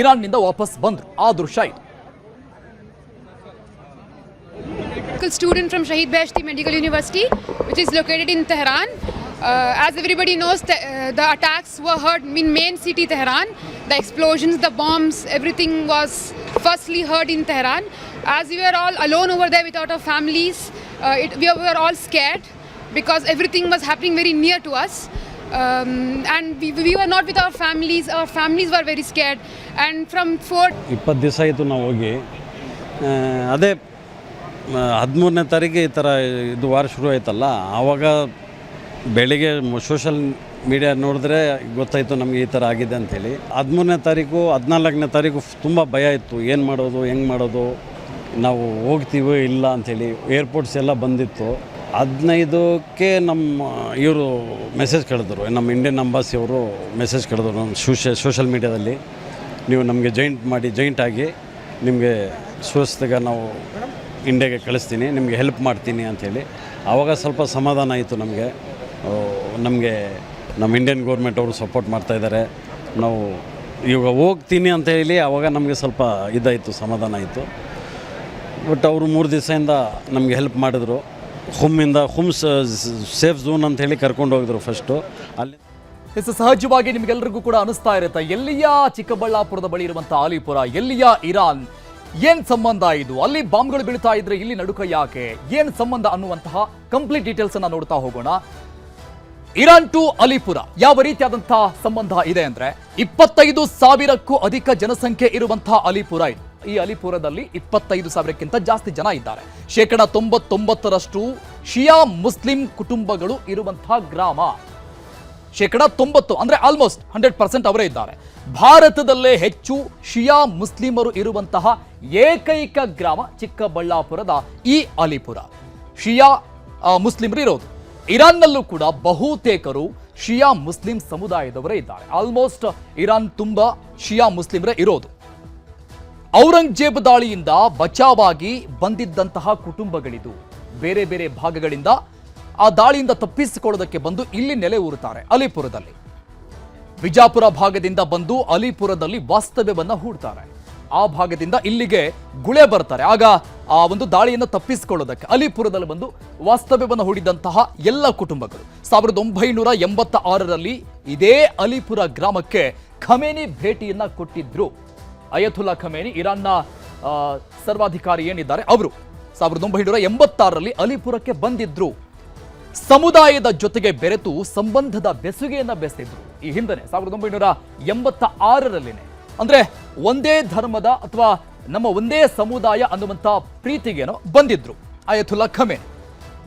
ಇರಾನ್ನಿಂದ ವಾಪಸ್ ಬಂದರು. ಆ ದೃಶ್ಯ ಇದು. Student from Shahid Shahid medical university which is located in Tehran. Uh, as everybody knows, the, uh, the attacks were heard in main city Tehran. The explosions, the bombs, everything was firstly heard in Tehran. As we were all alone over there without our families, uh, it, we were all scared because everything was happening very near to us. Um, and we, we were not with our families. Our families were very scared. And from fort ಇಪ್ಪತ್ತು ಹದಿಮೂರನೇ ತಾರೀಕಿಗೆ ಈ ಥರ ಇದು ವಾರ ಶುರು ಆಯ್ತಲ್ಲ ಆವಾಗ ಬೆಳಿಗ್ಗೆ ಸೋಷಲ್ ಮೀಡಿಯಾ ನೋಡಿದ್ರೆ ಗೊತ್ತಾಯಿತು ನಮಗೆ ಈ ಥರ ಆಗಿದೆ ಅಂಥೇಳಿ ಹದಿಮೂರನೇ ತಾರೀಕು, ಹದಿನಾಲ್ಕನೇ ತಾರೀಕು ತುಂಬ ಭಯ ಇತ್ತು. ಏನು ಮಾಡೋದು, ಹೆಂಗೆ ಮಾಡೋದು? ನಾವು ಹೋಗ್ತೀವೋ ಇಲ್ಲ ಅಂಥೇಳಿ ಏರ್ಪೋರ್ಟ್ಸ್ ಎಲ್ಲ ಬಂದಿತ್ತು. ಹದಿನೈದಕ್ಕೆ ನಮ್ಮ ಇವರು ಮೆಸೇಜ್ ಕಳೆದ್ರು. ನಮ್ಮ ಇಂಡಿಯನ್ ಅಂಬಾಸಿಯವರು ಮೆಸೇಜ್ ಕಳೆದ್ರು ನಮ್ಮ ಸೋಷ ಸೋಷಲ್ ಮೀಡ್ಯಾದಲ್ಲಿ ನೀವು ನಮಗೆ ಜಾಯಿಂಟ್ ಮಾಡಿ ಜಾಯಿಂಟ್ ಆಗಿ ನಿಮಗೆ ಸುರಸ್ತಿಗ ನಾವು ಇಂಡಿಯಾಗೆ ಕಳಿಸ್ತೀನಿ, ನಿಮಗೆ ಹೆಲ್ಪ್ ಮಾಡ್ತೀನಿ ಅಂಥೇಳಿ ಆವಾಗ ಸ್ವಲ್ಪ ಸಮಾಧಾನ ಆಯಿತು ನಮಗೆ. ನಮಗೆ ನಮ್ಮ ಇಂಡಿಯನ್ ಗೌರ್ಮೆಂಟ್ ಅವರು ಸಪೋರ್ಟ್ ಮಾಡ್ತಾಯಿದ್ದಾರೆ ನಾವು ಇವಾಗ ಹೋಗ್ತೀನಿ ಅಂತ ಹೇಳಿ ಆವಾಗ ನಮಗೆ ಸ್ವಲ್ಪ ಇದಾಯಿತು, ಸಮಾಧಾನ ಆಯಿತು. ಬಟ್ ಅವರು ಮೂರು ದಿವಸದಿಂದ ನಮಗೆ ಹೆಲ್ಪ್ ಮಾಡಿದ್ರು. ಹುಮ್ಮಿಂದ ಹುಮ್ ಸೇಫ್ ಝೋನ್ ಅಂತ ಹೇಳಿ ಕರ್ಕೊಂಡು ಹೋಗಿದ್ರು ಫಸ್ಟು ಅಲ್ಲಿ ಎಸ್, ಸಹಜವಾಗಿ ನಿಮಗೆಲ್ಲರಿಗೂ ಕೂಡ ಅನಿಸ್ತಾ ಇರುತ್ತೆ. ಎಲ್ಲಿಯ ಚಿಕ್ಕಬಳ್ಳಾಪುರದ ಬಳಿ ಇರುವಂತಹ ಆಲಿಪುರ, ಎಲ್ಲಿಯ ಇರಾನ್? ಏನ್ ಸಂಬಂಧ ಇದು? ಅಲ್ಲಿ ಬಾಂಬ್ಗಳು ಬೀಳ್ತಾ ಇದ್ರೆ ಇಲ್ಲಿ ನಡುಕ ಯಾಕೆ? ಏನ್ ಸಂಬಂಧ ಅನ್ನುವಂತಹ ಕಂಪ್ಲೀಟ್ ಡೀಟೇಲ್ಸ್ ಅನ್ನ ನೋಡ್ತಾ ಹೋಗೋಣ. Iran to Alipura. ಯಾವ ರೀತಿಯಾದಂತಹ ಸಂಬಂಧ ಇದೆ ಅಂದ್ರೆ ಇಪ್ಪತ್ತೈದು ಸಾವಿರಕ್ಕೂ ಅಧಿಕ ಜನಸಂಖ್ಯೆ ಇರುವಂತಹ ಅಲಿಪುರ ಇದು. ಈ ಅಲಿಪುರದಲ್ಲಿ ಇಪ್ಪತ್ತೈದು ಸಾವಿರಕ್ಕಿಂತ ಜಾಸ್ತಿ ಜನ ಇದ್ದಾರೆ. ಶೇಕಡ ತೊಂಬತ್ತೊಂಬತ್ತರಷ್ಟು ಶಿಯಾ ಮುಸ್ಲಿಂ ಕುಟುಂಬಗಳು ಇರುವಂತಹ ಗ್ರಾಮ. ಶೇಕಡ ತೊಂಬತ್ತು, ಅಂದ್ರೆ ಆಲ್ಮೋಸ್ಟ್ ಹಂಡ್ರೆಡ್ ಪರ್ಸೆಂಟ್ ಅವರೇ ಇದ್ದಾರೆ. ಭಾರತದಲ್ಲೇ ಹೆಚ್ಚು ಶಿಯಾ ಮುಸ್ಲಿಮರು ಇರುವಂತಹ ಏಕೈಕ ಗ್ರಾಮ ಚಿಕ್ಕಬಳ್ಳಾಪುರದ ಈ ಅಲಿಪುರ. ಶಿಯಾ ಮುಸ್ಲಿಮರು ಇರೋದು. ಇರಾನ್ನಲ್ಲೂ ಕೂಡ ಬಹುತೇಕರು ಶಿಯಾ ಮುಸ್ಲಿಂ ಸಮುದಾಯದವರೇ ಇದ್ದಾರೆ. ಆಲ್ಮೋಸ್ಟ್ ಇರಾನ್ ತುಂಬಾ ಶಿಯಾ ಮುಸ್ಲಿಮರೇ ಇರೋದು. ಔರಂಗಜೇಬ್ ದಾಳಿಯಿಂದ ಬಚಾವಾಗಿ ಬಂದಿದ್ದಂತಹ ಕುಟುಂಬಗಳಿದು. ಬೇರೆ ಬೇರೆ ಭಾಗಗಳಿಂದ ಆ ದಾಳಿಯಿಂದ ತಪ್ಪಿಸಿಕೊಳ್ಳೋದಕ್ಕೆ ಬಂದು ಇಲ್ಲಿ ನೆಲೆ ಊರುತ್ತಾರೆ ಅಲಿಪುರದಲ್ಲಿ. ಬಿಜಾಪುರ ಭಾಗದಿಂದ ಬಂದು ಅಲಿಪುರದಲ್ಲಿ ವಾಸ್ತವ್ಯವನ್ನು ಹೂಡ್ತಾರೆ. ಆ ಭಾಗದಿಂದ ಇಲ್ಲಿಗೆ ಗುಳೆ ಬರ್ತಾರೆ. ಆಗ ಆ ಒಂದು ದಾಳಿಯನ್ನು ತಪ್ಪಿಸಿಕೊಳ್ಳೋದಕ್ಕೆ ಅಲಿಪುರದಲ್ಲಿ ಬಂದು ವಾಸ್ತವ್ಯವನ್ನು ಹೂಡಿದಂತಹ ಎಲ್ಲ ಕುಟುಂಬಗಳು. ಸಾವಿರದ ಒಂಬೈನೂರ ಎಂಬತ್ತ ಆರರಲ್ಲಿ ಇದೇ ಅಲಿಪುರ ಗ್ರಾಮಕ್ಕೆ ಖಮೇನಿ ಭೇಟಿಯನ್ನ ಕೊಟ್ಟಿದ್ರು. ಅಯತುಲ್ಲಾ ಖಮೇನಿ ಇರಾನ್ನ ಸರ್ವಾಧಿಕಾರಿ ಏನಿದ್ದಾರೆ ಅವರು ಸಾವಿರದ ಒಂಬೈನೂರ ಎಂಬತ್ತಾರರಲ್ಲಿ ಅಲಿಪುರಕ್ಕೆ ಬಂದಿದ್ರು. ಸಮುದಾಯದ ಜೊತೆಗೆ ಬೆರೆತು ಸಂಬಂಧದ ಬೆಸುಗೆಯನ್ನ ಬೆಸೆದಿದ್ರು ಈ ಹಿಂದೆ ಸಾವಿರದ ಒಂಬೈನೂರ ಎಂಬತ್ತ ಆರರಲ್ಲಿನೆ ಅಂದ್ರೆ ಒಂದೇ ಧರ್ಮದ ಅಥವಾ ನಮ್ಮ ಒಂದೇ ಸಮುದಾಯ ಅನ್ನುವಂಥ ಪ್ರೀತಿಗೇನೋ ಬಂದಿದ್ರು. Ayatollah Khamenei.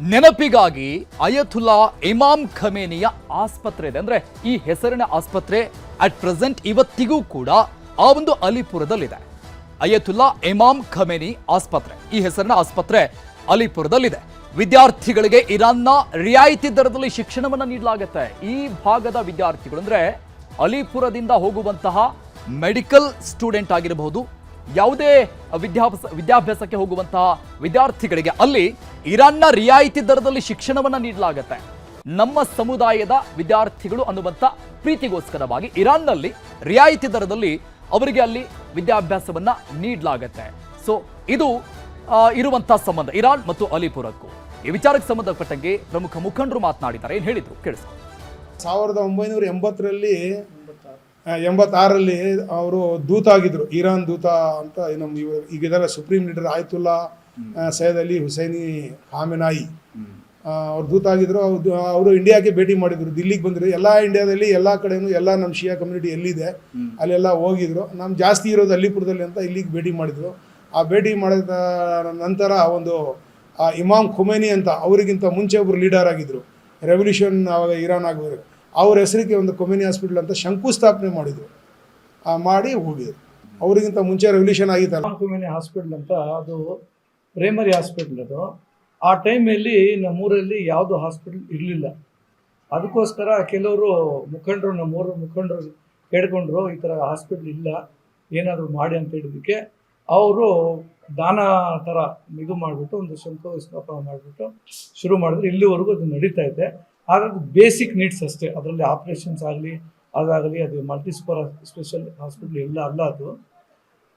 ನೆನಪಿಗಾಗಿ ಅಯತುಲ್ಲಾ ಇಮಾಮ್ ಖಮೇನಿಯ ಆಸ್ಪತ್ರೆ ಇದೆ. ಅಂದ್ರೆ ಈ ಹೆಸರಿನ ಆಸ್ಪತ್ರೆ ಅಟ್ ಪ್ರೆಸೆಂಟ್ ಇವತ್ತಿಗೂ ಕೂಡ ಆ ಒಂದು ಅಲಿಪುರದಲ್ಲಿದೆ. ಅಯತುಲ್ಲಾ ಇಮಾಮ್ ಖಮೇನಿ ಆಸ್ಪತ್ರೆ. ಈ ಹೆಸರಿನ ಆಸ್ಪತ್ರೆ ಅಲಿಪುರದಲ್ಲಿದೆ. ವಿದ್ಯಾರ್ಥಿಗಳಿಗೆ ಇರಾನ್ನ ರಿಯಾಯಿತಿ ದರದಲ್ಲಿ ಶಿಕ್ಷಣವನ್ನು ನೀಡಲಾಗುತ್ತೆ. ಈ ಭಾಗದ ವಿದ್ಯಾರ್ಥಿಗಳು ಅಂದ್ರೆ ಅಲಿಪುರದಿಂದ ಹೋಗುವಂತಹ ಮೆಡಿಕಲ್ ಸ್ಟೂಡೆಂಟ್ ಆಗಿರಬಹುದು, ಯಾವುದೇ ವಿದ್ಯಾಭ್ಯಾಸ, ವಿದ್ಯಾಭ್ಯಾಸಕ್ಕೆ ಹೋಗುವಂತಹ ವಿದ್ಯಾರ್ಥಿಗಳಿಗೆ ಅಲ್ಲಿ ಇರಾನ್ನ ರಿಯಾಯಿತಿ ದರದಲ್ಲಿ ಶಿಕ್ಷಣವನ್ನು ನೀಡಲಾಗುತ್ತೆ. ನಮ್ಮ ಸಮುದಾಯದ ವಿದ್ಯಾರ್ಥಿಗಳು ಅನ್ನುವಂಥ ಪ್ರೀತಿಗೋಸ್ಕರವಾಗಿ ಇರಾನ್ನಲ್ಲಿ ರಿಯಾಯಿತಿ ದರದಲ್ಲಿ ಅವರಿಗೆ ಅಲ್ಲಿ ವಿದ್ಯಾಭ್ಯಾಸವನ್ನ ನೀಡಲಾಗತ್ತೆ. ಸೊ ಇದು ಇರುವಂತಹ ಸಂಬಂಧ, ಇರಾನ್ ಮತ್ತು ಅಲಿಪುರಕ್ಕೂ. ಈ ವಿಚಾರಕ್ಕೆ ಸಂಬಂಧಪಟ್ಟಂಗೆ ಪ್ರಮುಖ ಮುಖಂಡರು ಮಾತನಾಡಿದ್ದಾರೆ. ಏನು ಹೇಳಿದ್ರು? ಕೇಳಿಸ್ಕೊ. ಸಾವಿರದ ಒಂಬೈನೂರ ಎಂಬತ್ತರಲ್ಲಿ ಎಂಬತ್ತಾರರಲ್ಲಿ ಅವರು ದೂತ ಆಗಿದ್ರು ಇರಾನ್ ದೂತ ಅಂತ ನಮ್ಮ ಈಗ ಈಗಿದ್ದಾರೆ supreme leader Ayatollah Seyed Ali Hosseini Khamenei ಅವ್ರು ದೂತ ಆಗಿದ್ರು ಅವ್ರು ಅವರು ಇಂಡಿಯಾಗೆ ಭೇಟಿ ಮಾಡಿದ್ರು. ದಿಲ್ಲಿಗೆ ಬಂದರು ಎಲ್ಲ ಇಂಡಿಯಾದಲ್ಲಿ ಎಲ್ಲ ಕಡೆನೂ ಎಲ್ಲ ನಮ್ಮ ಶಿಯಾ ಕಮ್ಯುನಿಟಿ ಎಲ್ಲಿದೆ ಅಲ್ಲೆಲ್ಲ ಹೋಗಿದ್ರು. ನಮ್ಮ ಜಾಸ್ತಿ ಇರೋದು ಅಲ್ಲಿಪುರದಲ್ಲಿ ಅಂತ ಇಲ್ಲಿಗೆ ಭೇಟಿ ಮಾಡಿದ್ರು. ಆ ಭೇಟಿ ಮಾಡಿದ ನಂತರ ಒಂದು ಆ ಇಮಾಮ್ ಖುಮೇನಿ ಅಂತ ಅವರಿಗಿಂತ ಮುಂಚೆ ಒಬ್ಬರು ಲೀಡರ್ ಆಗಿದ್ರು. ರೆವಲ್ಯೂಷನ್ ಆವಾಗ ಇರಾನ್ ಆಗೋರು ಅವ್ರ ಹೆಸರಿಗೆ ಒಂದು ಕೊಮಿನಿ ಹಾಸ್ಪಿಟಲ್ ಅಂತ ಶಂಕುಸ್ಥಾಪನೆ ಮಾಡಿದ್ರು. ಮಾಡಿ ಹೋಗಿದ್ರು. ಅವರಿಗಿಂತ ಮುಂಚೆ ರೆವಲ್ಯೂಷನ್ ಆಗಿತ್ತಲ್ಲ. ಕೊಮಿನಿ ಹಾಸ್ಪಿಟಲ್ ಅಂತ ಅದು ಪ್ರೈಮರಿ ಹಾಸ್ಪಿಟಲ್ ಅದು. ಆ ಟೈಮಲ್ಲಿ ನಮ್ಮೂರಲ್ಲಿ ಯಾವುದು ಹಾಸ್ಪಿಟಲ್ ಇರಲಿಲ್ಲ. ಅದಕ್ಕೋಸ್ಕರ ಕೆಲವರು ಮುಖಂಡರು, ನಮ್ಮೂರ ಮುಖಂಡರು ಕೇಳ್ಕೊಂಡ್ರು ಈ ಥರ ಹಾಸ್ಪಿಟ್ಲ್ ಇಲ್ಲ, ಏನಾದರೂ ಮಾಡಿ ಅಂತ ಹೇಳಿದಕ್ಕೆ ಅವರು ದಾನ ಥರ ಇದು ಮಾಡಿಬಿಟ್ಟು ಒಂದು ಶಂಕು ಸ್ಥಾಪನೆ ಮಾಡಿಬಿಟ್ಟು ಶುರು ಮಾಡಿದ್ರು. ಇಲ್ಲಿವರೆಗೂ ಅದು ನಡೀತಾ ಇದೆ. ಆದರೆ ಬೇಸಿಕ್ ನೀಡ್ಸ್ ಅಷ್ಟೇ. ಅದರಲ್ಲಿ ಆಪ್ರೇಷನ್ಸ್ ಆಗಲಿ, ಅದಾಗಲಿ, ಅದು ಮಲ್ಟಿಸ್ಪರ್ ಸ್ಪೆಷಲ್ ಹಾಸ್ಪಿಟ್ಲ್ ಇಲ್ಲ ಅಲ್ಲ ಅದು.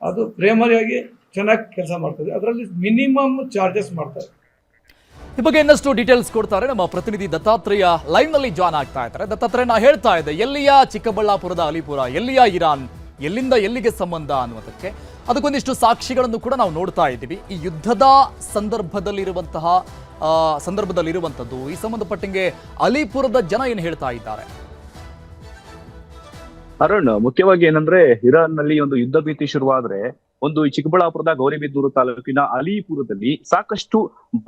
ಅದು ಪ್ರೇಮರಿಯಾಗಿ ಚೆನ್ನಾಗಿ ಕೆಲಸ ಮಾಡ್ತದೆ. ಅದರಲ್ಲಿ ಮಿನಿಮಮ್ ಚಾರ್ಜಸ್ ಮಾಡ್ತಾರೆ. ಈ ಬಗ್ಗೆ ಇನ್ನಷ್ಟು ಡೀಟೇಲ್ಸ್ ಕೊಡ್ತಾರೆ ನಮ್ಮ ಪ್ರತಿನಿಧಿ ದತ್ತಾತ್ರೇಯ ಲೈವ್ನಲ್ಲಿ ಜಾಯ್ನ್ ಆಗ್ತಾ ಇದ್ದಾರೆ. ದತ್ತಾತ್ರೇಯ, ನಾ ಹೇಳ್ತಾ ಇದ್ದೆ, ಎಲ್ಲಿಯ ಚಿಕ್ಕಬಳ್ಳಾಪುರದ, ಅಲಿಪುರ, ಎಲ್ಲಿಯ ಇರಾನ್, ಎಲ್ಲಿಂದ ಎಲ್ಲಿಗೆ ಸಂಬಂಧ ಅನ್ನುವುದಕ್ಕೆ ಅದಕ್ಕೊಂದಿಷ್ಟು ಸಾಕ್ಷಿಗಳನ್ನು ಕೂಡ ನಾವು ನೋಡ್ತಾ ಇದ್ದೀವಿ. ಈ ಯುದ್ಧದ ಸಂದರ್ಭದಲ್ಲಿರುವಂತಹ ಸಂದರ್ಭದಲ್ಲಿರುವಂಥದ್ದು. ಈ ಸಂಬಂಧಪಟ್ಟಂಗೆ ಅಲಿಪುರದ ಜನ ಏನು ಹೇಳ್ತಾ ಇದ್ದಾರೆ? ಅರುಣ್, ಮುಖ್ಯವಾಗಿ ಏನಂದ್ರೆ ಇರಾನ್ನಲ್ಲಿ ಒಂದು ಯುದ್ಧ ಭೀತಿ ಶುರುವಾದ್ರೆ ಒಂದು ಈ ಚಿಕ್ಕಬಳ್ಳಾಪುರದ ಗೌರಿಬಿದ್ದೂರು ತಾಲೂಕಿನ ಅಲಿಪುರದಲ್ಲಿ ಸಾಕಷ್ಟು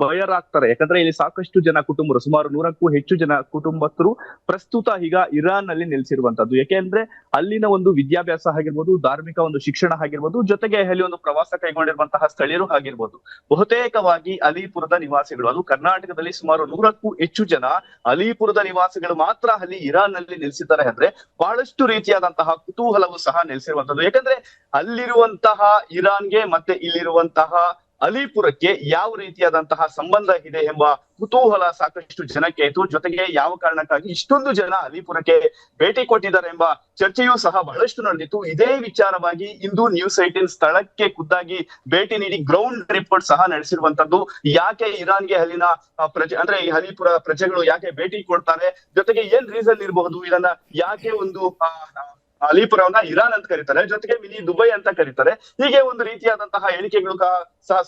ಬಯರಾಗ್ತಾರೆ ಯಾಕಂದ್ರೆ ಇಲ್ಲಿ ಸಾಕಷ್ಟು ಜನ ಕುಟುಂಬರು, ಸುಮಾರು ನೂರಕ್ಕೂ ಹೆಚ್ಚು ಜನ ಕುಟುಂಬಸ್ಥರು ಪ್ರಸ್ತುತ ಈಗ ಇರಾನ್ನಲ್ಲಿ ನೆಲೆಸಿರುವಂತದ್ದು ಯಾಕೆಂದ್ರೆ ಅಲ್ಲಿನ ಒಂದು ವಿದ್ಯಾಭ್ಯಾಸ ಆಗಿರ್ಬೋದು, ಧಾರ್ಮಿಕ ಒಂದು ಶಿಕ್ಷಣ ಆಗಿರ್ಬೋದು, ಜೊತೆಗೆ ಅಲ್ಲಿ ಒಂದು ಪ್ರವಾಸ ಕೈಗೊಂಡಿರುವಂತಹ ಸ್ಥಳೀಯರು ಆಗಿರ್ಬೋದು. ಬಹುತೇಕವಾಗಿ ಅಲಿಪುರದ ನಿವಾಸಿಗಳು, ಅದು ಕರ್ನಾಟಕದಲ್ಲಿ ಸುಮಾರು ನೂರಕ್ಕೂ ಹೆಚ್ಚು ಜನ ಅಲಿಪುರದ ನಿವಾಸಿಗಳು ಮಾತ್ರ ಅಲ್ಲಿ ಇರಾನ್ನಲ್ಲಿ ನೆಲೆಸಿದ್ದಾರೆ. ಅಂದ್ರೆ ಬಹಳಷ್ಟು ರೀತಿಯಾದಂತಹ ಕುತೂಹಲವು ಸಹ ನೆಲೆಸಿರುವಂತದ್ದು. ಯಾಕಂದ್ರೆ ಅಲ್ಲಿರುವಂತಹ ಇರಾನ್ಗೆ ಮತ್ತೆ ಇಲ್ಲಿರುವಂತಹ ಅಲಿಪುರಕ್ಕೆ ಯಾವ ರೀತಿಯಾದಂತಹ ಸಂಬಂಧ ಇದೆ ಎಂಬ ಕುತೂಹಲ ಸಾಕಷ್ಟು ಜನಕ್ಕೆ ಇತ್ತು. ಜೊತೆಗೆ ಯಾವ ಕಾರಣಕ್ಕಾಗಿ ಇಷ್ಟೊಂದು ಜನ ಅಲಿಪುರಕ್ಕೆ ಭೇಟಿ ಕೊಟ್ಟಿದ್ದಾರೆ ಎಂಬ ಚರ್ಚೆಯೂ ಸಹ ಬಹಳಷ್ಟು ನಡೆದಿತ್ತು. ಇದೇ ವಿಚಾರವಾಗಿ ಇಂದು ನ್ಯೂಸ್ ಏಟೀನ್ ಸ್ಥಳಕ್ಕೆ ಖುದ್ದಾಗಿ ಭೇಟಿ ನೀಡಿ ಗ್ರೌಂಡ್ ರಿಪೋರ್ಟ್ ಸಹ ನಡೆಸಿರುವಂತದ್ದು. ಯಾಕೆ ಇರಾನ್ಗೆ ಅಲ್ಲಿನ ಪ್ರಜೆ, ಅಂದ್ರೆ ಈ ಅಲಿಪುರ ಪ್ರಜೆಗಳು ಯಾಕೆ ಭೇಟಿ ಕೊಡ್ತಾರೆ? ಜೊತೆಗೆ ಏನ್ ರೀಸನ್ ಇರಬಹುದು? ಇದನ್ನ ಯಾಕೆ ಒಂದು ಅಲಿಪುರವನ್ನ ಇರಾನ್ ಅಂತ ಕರೀತಾರೆ. ಜೊತೆಗೆ ಮಿನಿ ದುಬೈ ಅಂತ ಕರೀತಾರೆ. ಹೀಗೆ ಒಂದು ರೀತಿಯಾದಂತಹ ಹೇಳಿಕೆಗಳು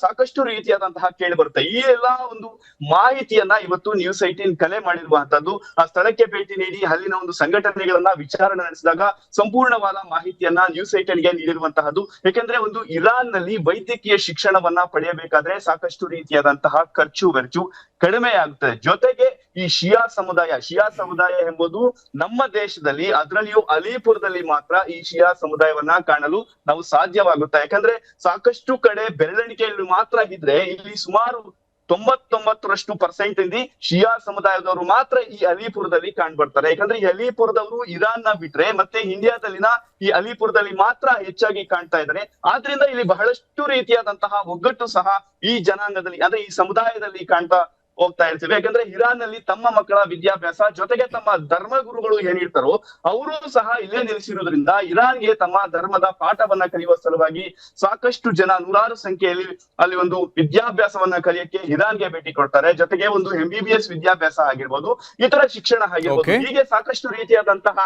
ಸಾಕಷ್ಟು ರೀತಿಯಾದಂತಹ ಕೇಳಿ ಬರುತ್ತೆ. ಈ ಎಲ್ಲಾ ಒಂದು ಮಾಹಿತಿಯನ್ನ ಇವತ್ತು ನ್ಯೂಸ್ ಐಟೀನ್ ಕಲೆ ಮಾಡಿರುವಂತದ್ದು, ಆ ಸ್ಥಳಕ್ಕೆ ಭೇಟಿ ನೀಡಿ, ಅಲ್ಲಿನ ಒಂದು ಸಂಘಟನೆಗಳನ್ನ ವಿಚಾರಣೆ ನಡೆಸಿದಾಗ ಸಂಪೂರ್ಣವಾದ ಮಾಹಿತಿಯನ್ನ ನ್ಯೂಸ್ಗೆ ನೀಡಿರುವಂತಹದ್ದು. ಯಾಕೆಂದ್ರೆ ಒಂದು ಇರಾನ್ನಲ್ಲಿ ವೈದ್ಯಕೀಯ ಶಿಕ್ಷಣವನ್ನ ಪಡೆಯಬೇಕಾದ್ರೆ ಸಾಕಷ್ಟು ರೀತಿಯಾದಂತಹ ಖರ್ಚು ವೆಚ್ಚು ಕಡಿಮೆ ಆಗುತ್ತದೆ ಜೊತೆಗೆ ಈ ಶಿಯಾ ಸಮುದಾಯ ಶಿಯಾ ಸಮುದಾಯ ಎಂಬುದು ನಮ್ಮ ದೇಶದಲ್ಲಿ, ಅದರಲ್ಲಿಯೂ ಅಲಿಪುರದಲ್ಲಿ ಮಾತ್ರ ಈ ಶಿಯಾ ಸಮುದಾಯವನ್ನ ಕಾಣಲು ನಾವು ಸಾಧ್ಯವಾಗುತ್ತೆ. ಯಾಕಂದ್ರೆ ಸಾಕಷ್ಟು ಕಡೆ ಬೆರಳೆಣಿಕೆಯಲ್ಲಿ ಮಾತ್ರ ಇದ್ರೆ ಇಲ್ಲಿ ಸುಮಾರು ತೊಂಬತ್ತೊಂಬತ್ತರಷ್ಟು ಪರ್ಸೆಂಟ್ ಇಂದಿ ಶಿಯಾ ಸಮುದಾಯದವರು ಮಾತ್ರ ಈ ಅಲಿಪುರದಲ್ಲಿ ಕಾಣ್ಬರ್ತಾರೆ. ಯಾಕಂದ್ರೆ ಈ ಅಲಿಪುರದವರು ಇರಾನ್ನ ಬಿಟ್ರೆ ಮತ್ತೆ ಇಂಡಿಯಾದಲ್ಲಿನ ಈ ಅಲಿಪುರದಲ್ಲಿ ಮಾತ್ರ ಹೆಚ್ಚಾಗಿ ಕಾಣ್ತಾ ಇದ್ದಾರೆ. ಆದ್ರಿಂದ ಇಲ್ಲಿ ಬಹಳಷ್ಟು ರೀತಿಯಾದಂತಹ ಒಗ್ಗಟ್ಟು ಸಹ ಈ ಜನಾಂಗದಲ್ಲಿ, ಅಂದ್ರೆ ಈ ಸಮುದಾಯದಲ್ಲಿ ಕಾಣ್ತಾ ಹೋಗ್ತಾ ಇರ್ತೀವಿ. ಯಾಕಂದ್ರೆ ಇರಾನ್ನಲ್ಲಿ ತಮ್ಮ ಮಕ್ಕಳ ವಿದ್ಯಾಭ್ಯಾಸ ಜೊತೆಗೆ ತಮ್ಮ ಧರ್ಮಗುರುಗಳು ಏನಿರ್ತಾರೋ ಅವರು ಸಹ ಇಲ್ಲೇ ನೆಲೆಸಿರೋದ್ರಿಂದ ಇರಾನ್ಗೆ ತಮ್ಮ ಧರ್ಮದ ಪಾಠವನ್ನ ಕಲಿಯುವ ಸಲುವಾಗಿ ಸಾಕಷ್ಟು ಜನ ನೂರಾರು ಸಂಖ್ಯೆಯಲ್ಲಿ ಅಲ್ಲಿ ಒಂದು ವಿದ್ಯಾಭ್ಯಾಸವನ್ನ ಕಲಿಯಕ್ಕೆ ಇರಾನ್ಗೆ ಭೇಟಿ ಕೊಡ್ತಾರೆ. ಜೊತೆಗೆ ಒಂದು ಎಂ ಬಿ ಬಿ ಎಸ್ ವಿದ್ಯಾಭ್ಯಾಸ ಆಗಿರ್ಬೋದು ಇತರ ಶಿಕ್ಷಣ ಆಗಿರ್ಬೋದು. ಹೀಗೆ ಸಾಕಷ್ಟು ರೀತಿಯಾದಂತಹ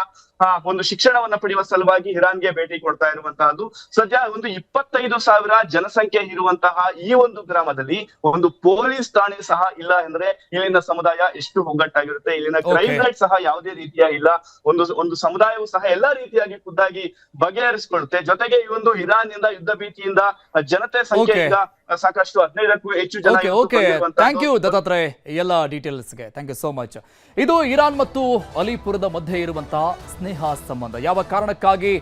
ಒಂದು ಶಿಕ್ಷಣವನ್ನ ಪಡೆಯುವ ಸಲುವಾಗಿ ಇರಾನ್ಗೆ ಭೇಟಿ ಕೊಡ್ತಾ ಇರುವಂತಹದ್ದು. ಸದ್ಯ ಒಂದು ಇಪ್ಪತ್ತೈದು ಸಾವಿರ ಜನಸಂಖ್ಯೆ ಇರುವಂತಹ ಈ ಒಂದು ಗ್ರಾಮದಲ್ಲಿ ಒಂದು ಪೊಲೀಸ್ ಠಾಣೆ ಸಹ ಇಲ್ಲ ಅಂದ್ರೆ ಇಲ್ಲಿನ ಸಮುದಾಯ ಎಷ್ಟು ಒಗ್ಗಟ್ಟಾಗಿರುತ್ತೆ ಇಲ್ಲಿನ. ಕ್ರೈಮ್ ರೇಟ್ ಸಹ ಯಾವುದೇ ರೀತಿಯ ಇಲ್ಲ. ಒಂದು ಒಂದು ಸಮುದಾಯವು ಸಹ ಎಲ್ಲಾ ರೀತಿಯಾಗಿ ಖುದ್ದಾಗಿ ಬಗೆಹರಿಸಿಕೊಳ್ಳುತ್ತೆ. ಜೊತೆಗೆ ಈ ಒಂದು ಇರಾನ್ನಿಂದ ಯುದ್ಧ ಭೀತಿಯಿಂದ ಜನತೆ ಸಂಖ್ಯೆ ಈಗ ಸಾಕಷ್ಟು ಹದಿನೈದಕ್ಕೂ ಹೆಚ್ಚು ಜನ. Thank you Dattatreya. ಎಲ್ಲ ಡೀಟೇಲ್ಸ್ಗೆ ಥ್ಯಾಂಕ್ ಯು ಸೋ ಮಚ್ ಇದು ಇರಾನ್ ಮತ್ತು ಅಲಿಪುರದ ಮಧ್ಯೆ ಇರುವಂತಹ ಸ್ನೇಹ ಸಂಬಂಧ. ಯಾವ ಕಾರಣಕ್ಕಾಗಿ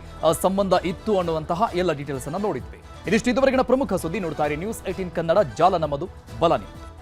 ಸಂಬಂಧ ಇತ್ತು ಅನ್ನುವಂತಹ ಎಲ್ಲ ಡೀಟೇಲ್ಸ್ ಅನ್ನು ನೋಡಿದ್ವಿ. ಇದಿಷ್ಟು ಇದುವರೆಗಿನ ಪ್ರಮುಖ ಸುದ್ದಿ ನೋಡ್ತಾ ಇರಿ. ನ್ಯೂಸ್ ಏಟೀನ್ ಕನ್ನಡ ಜಾಲ ನಮ್ಮದು ಬಲ ನಿಮ್ಮದು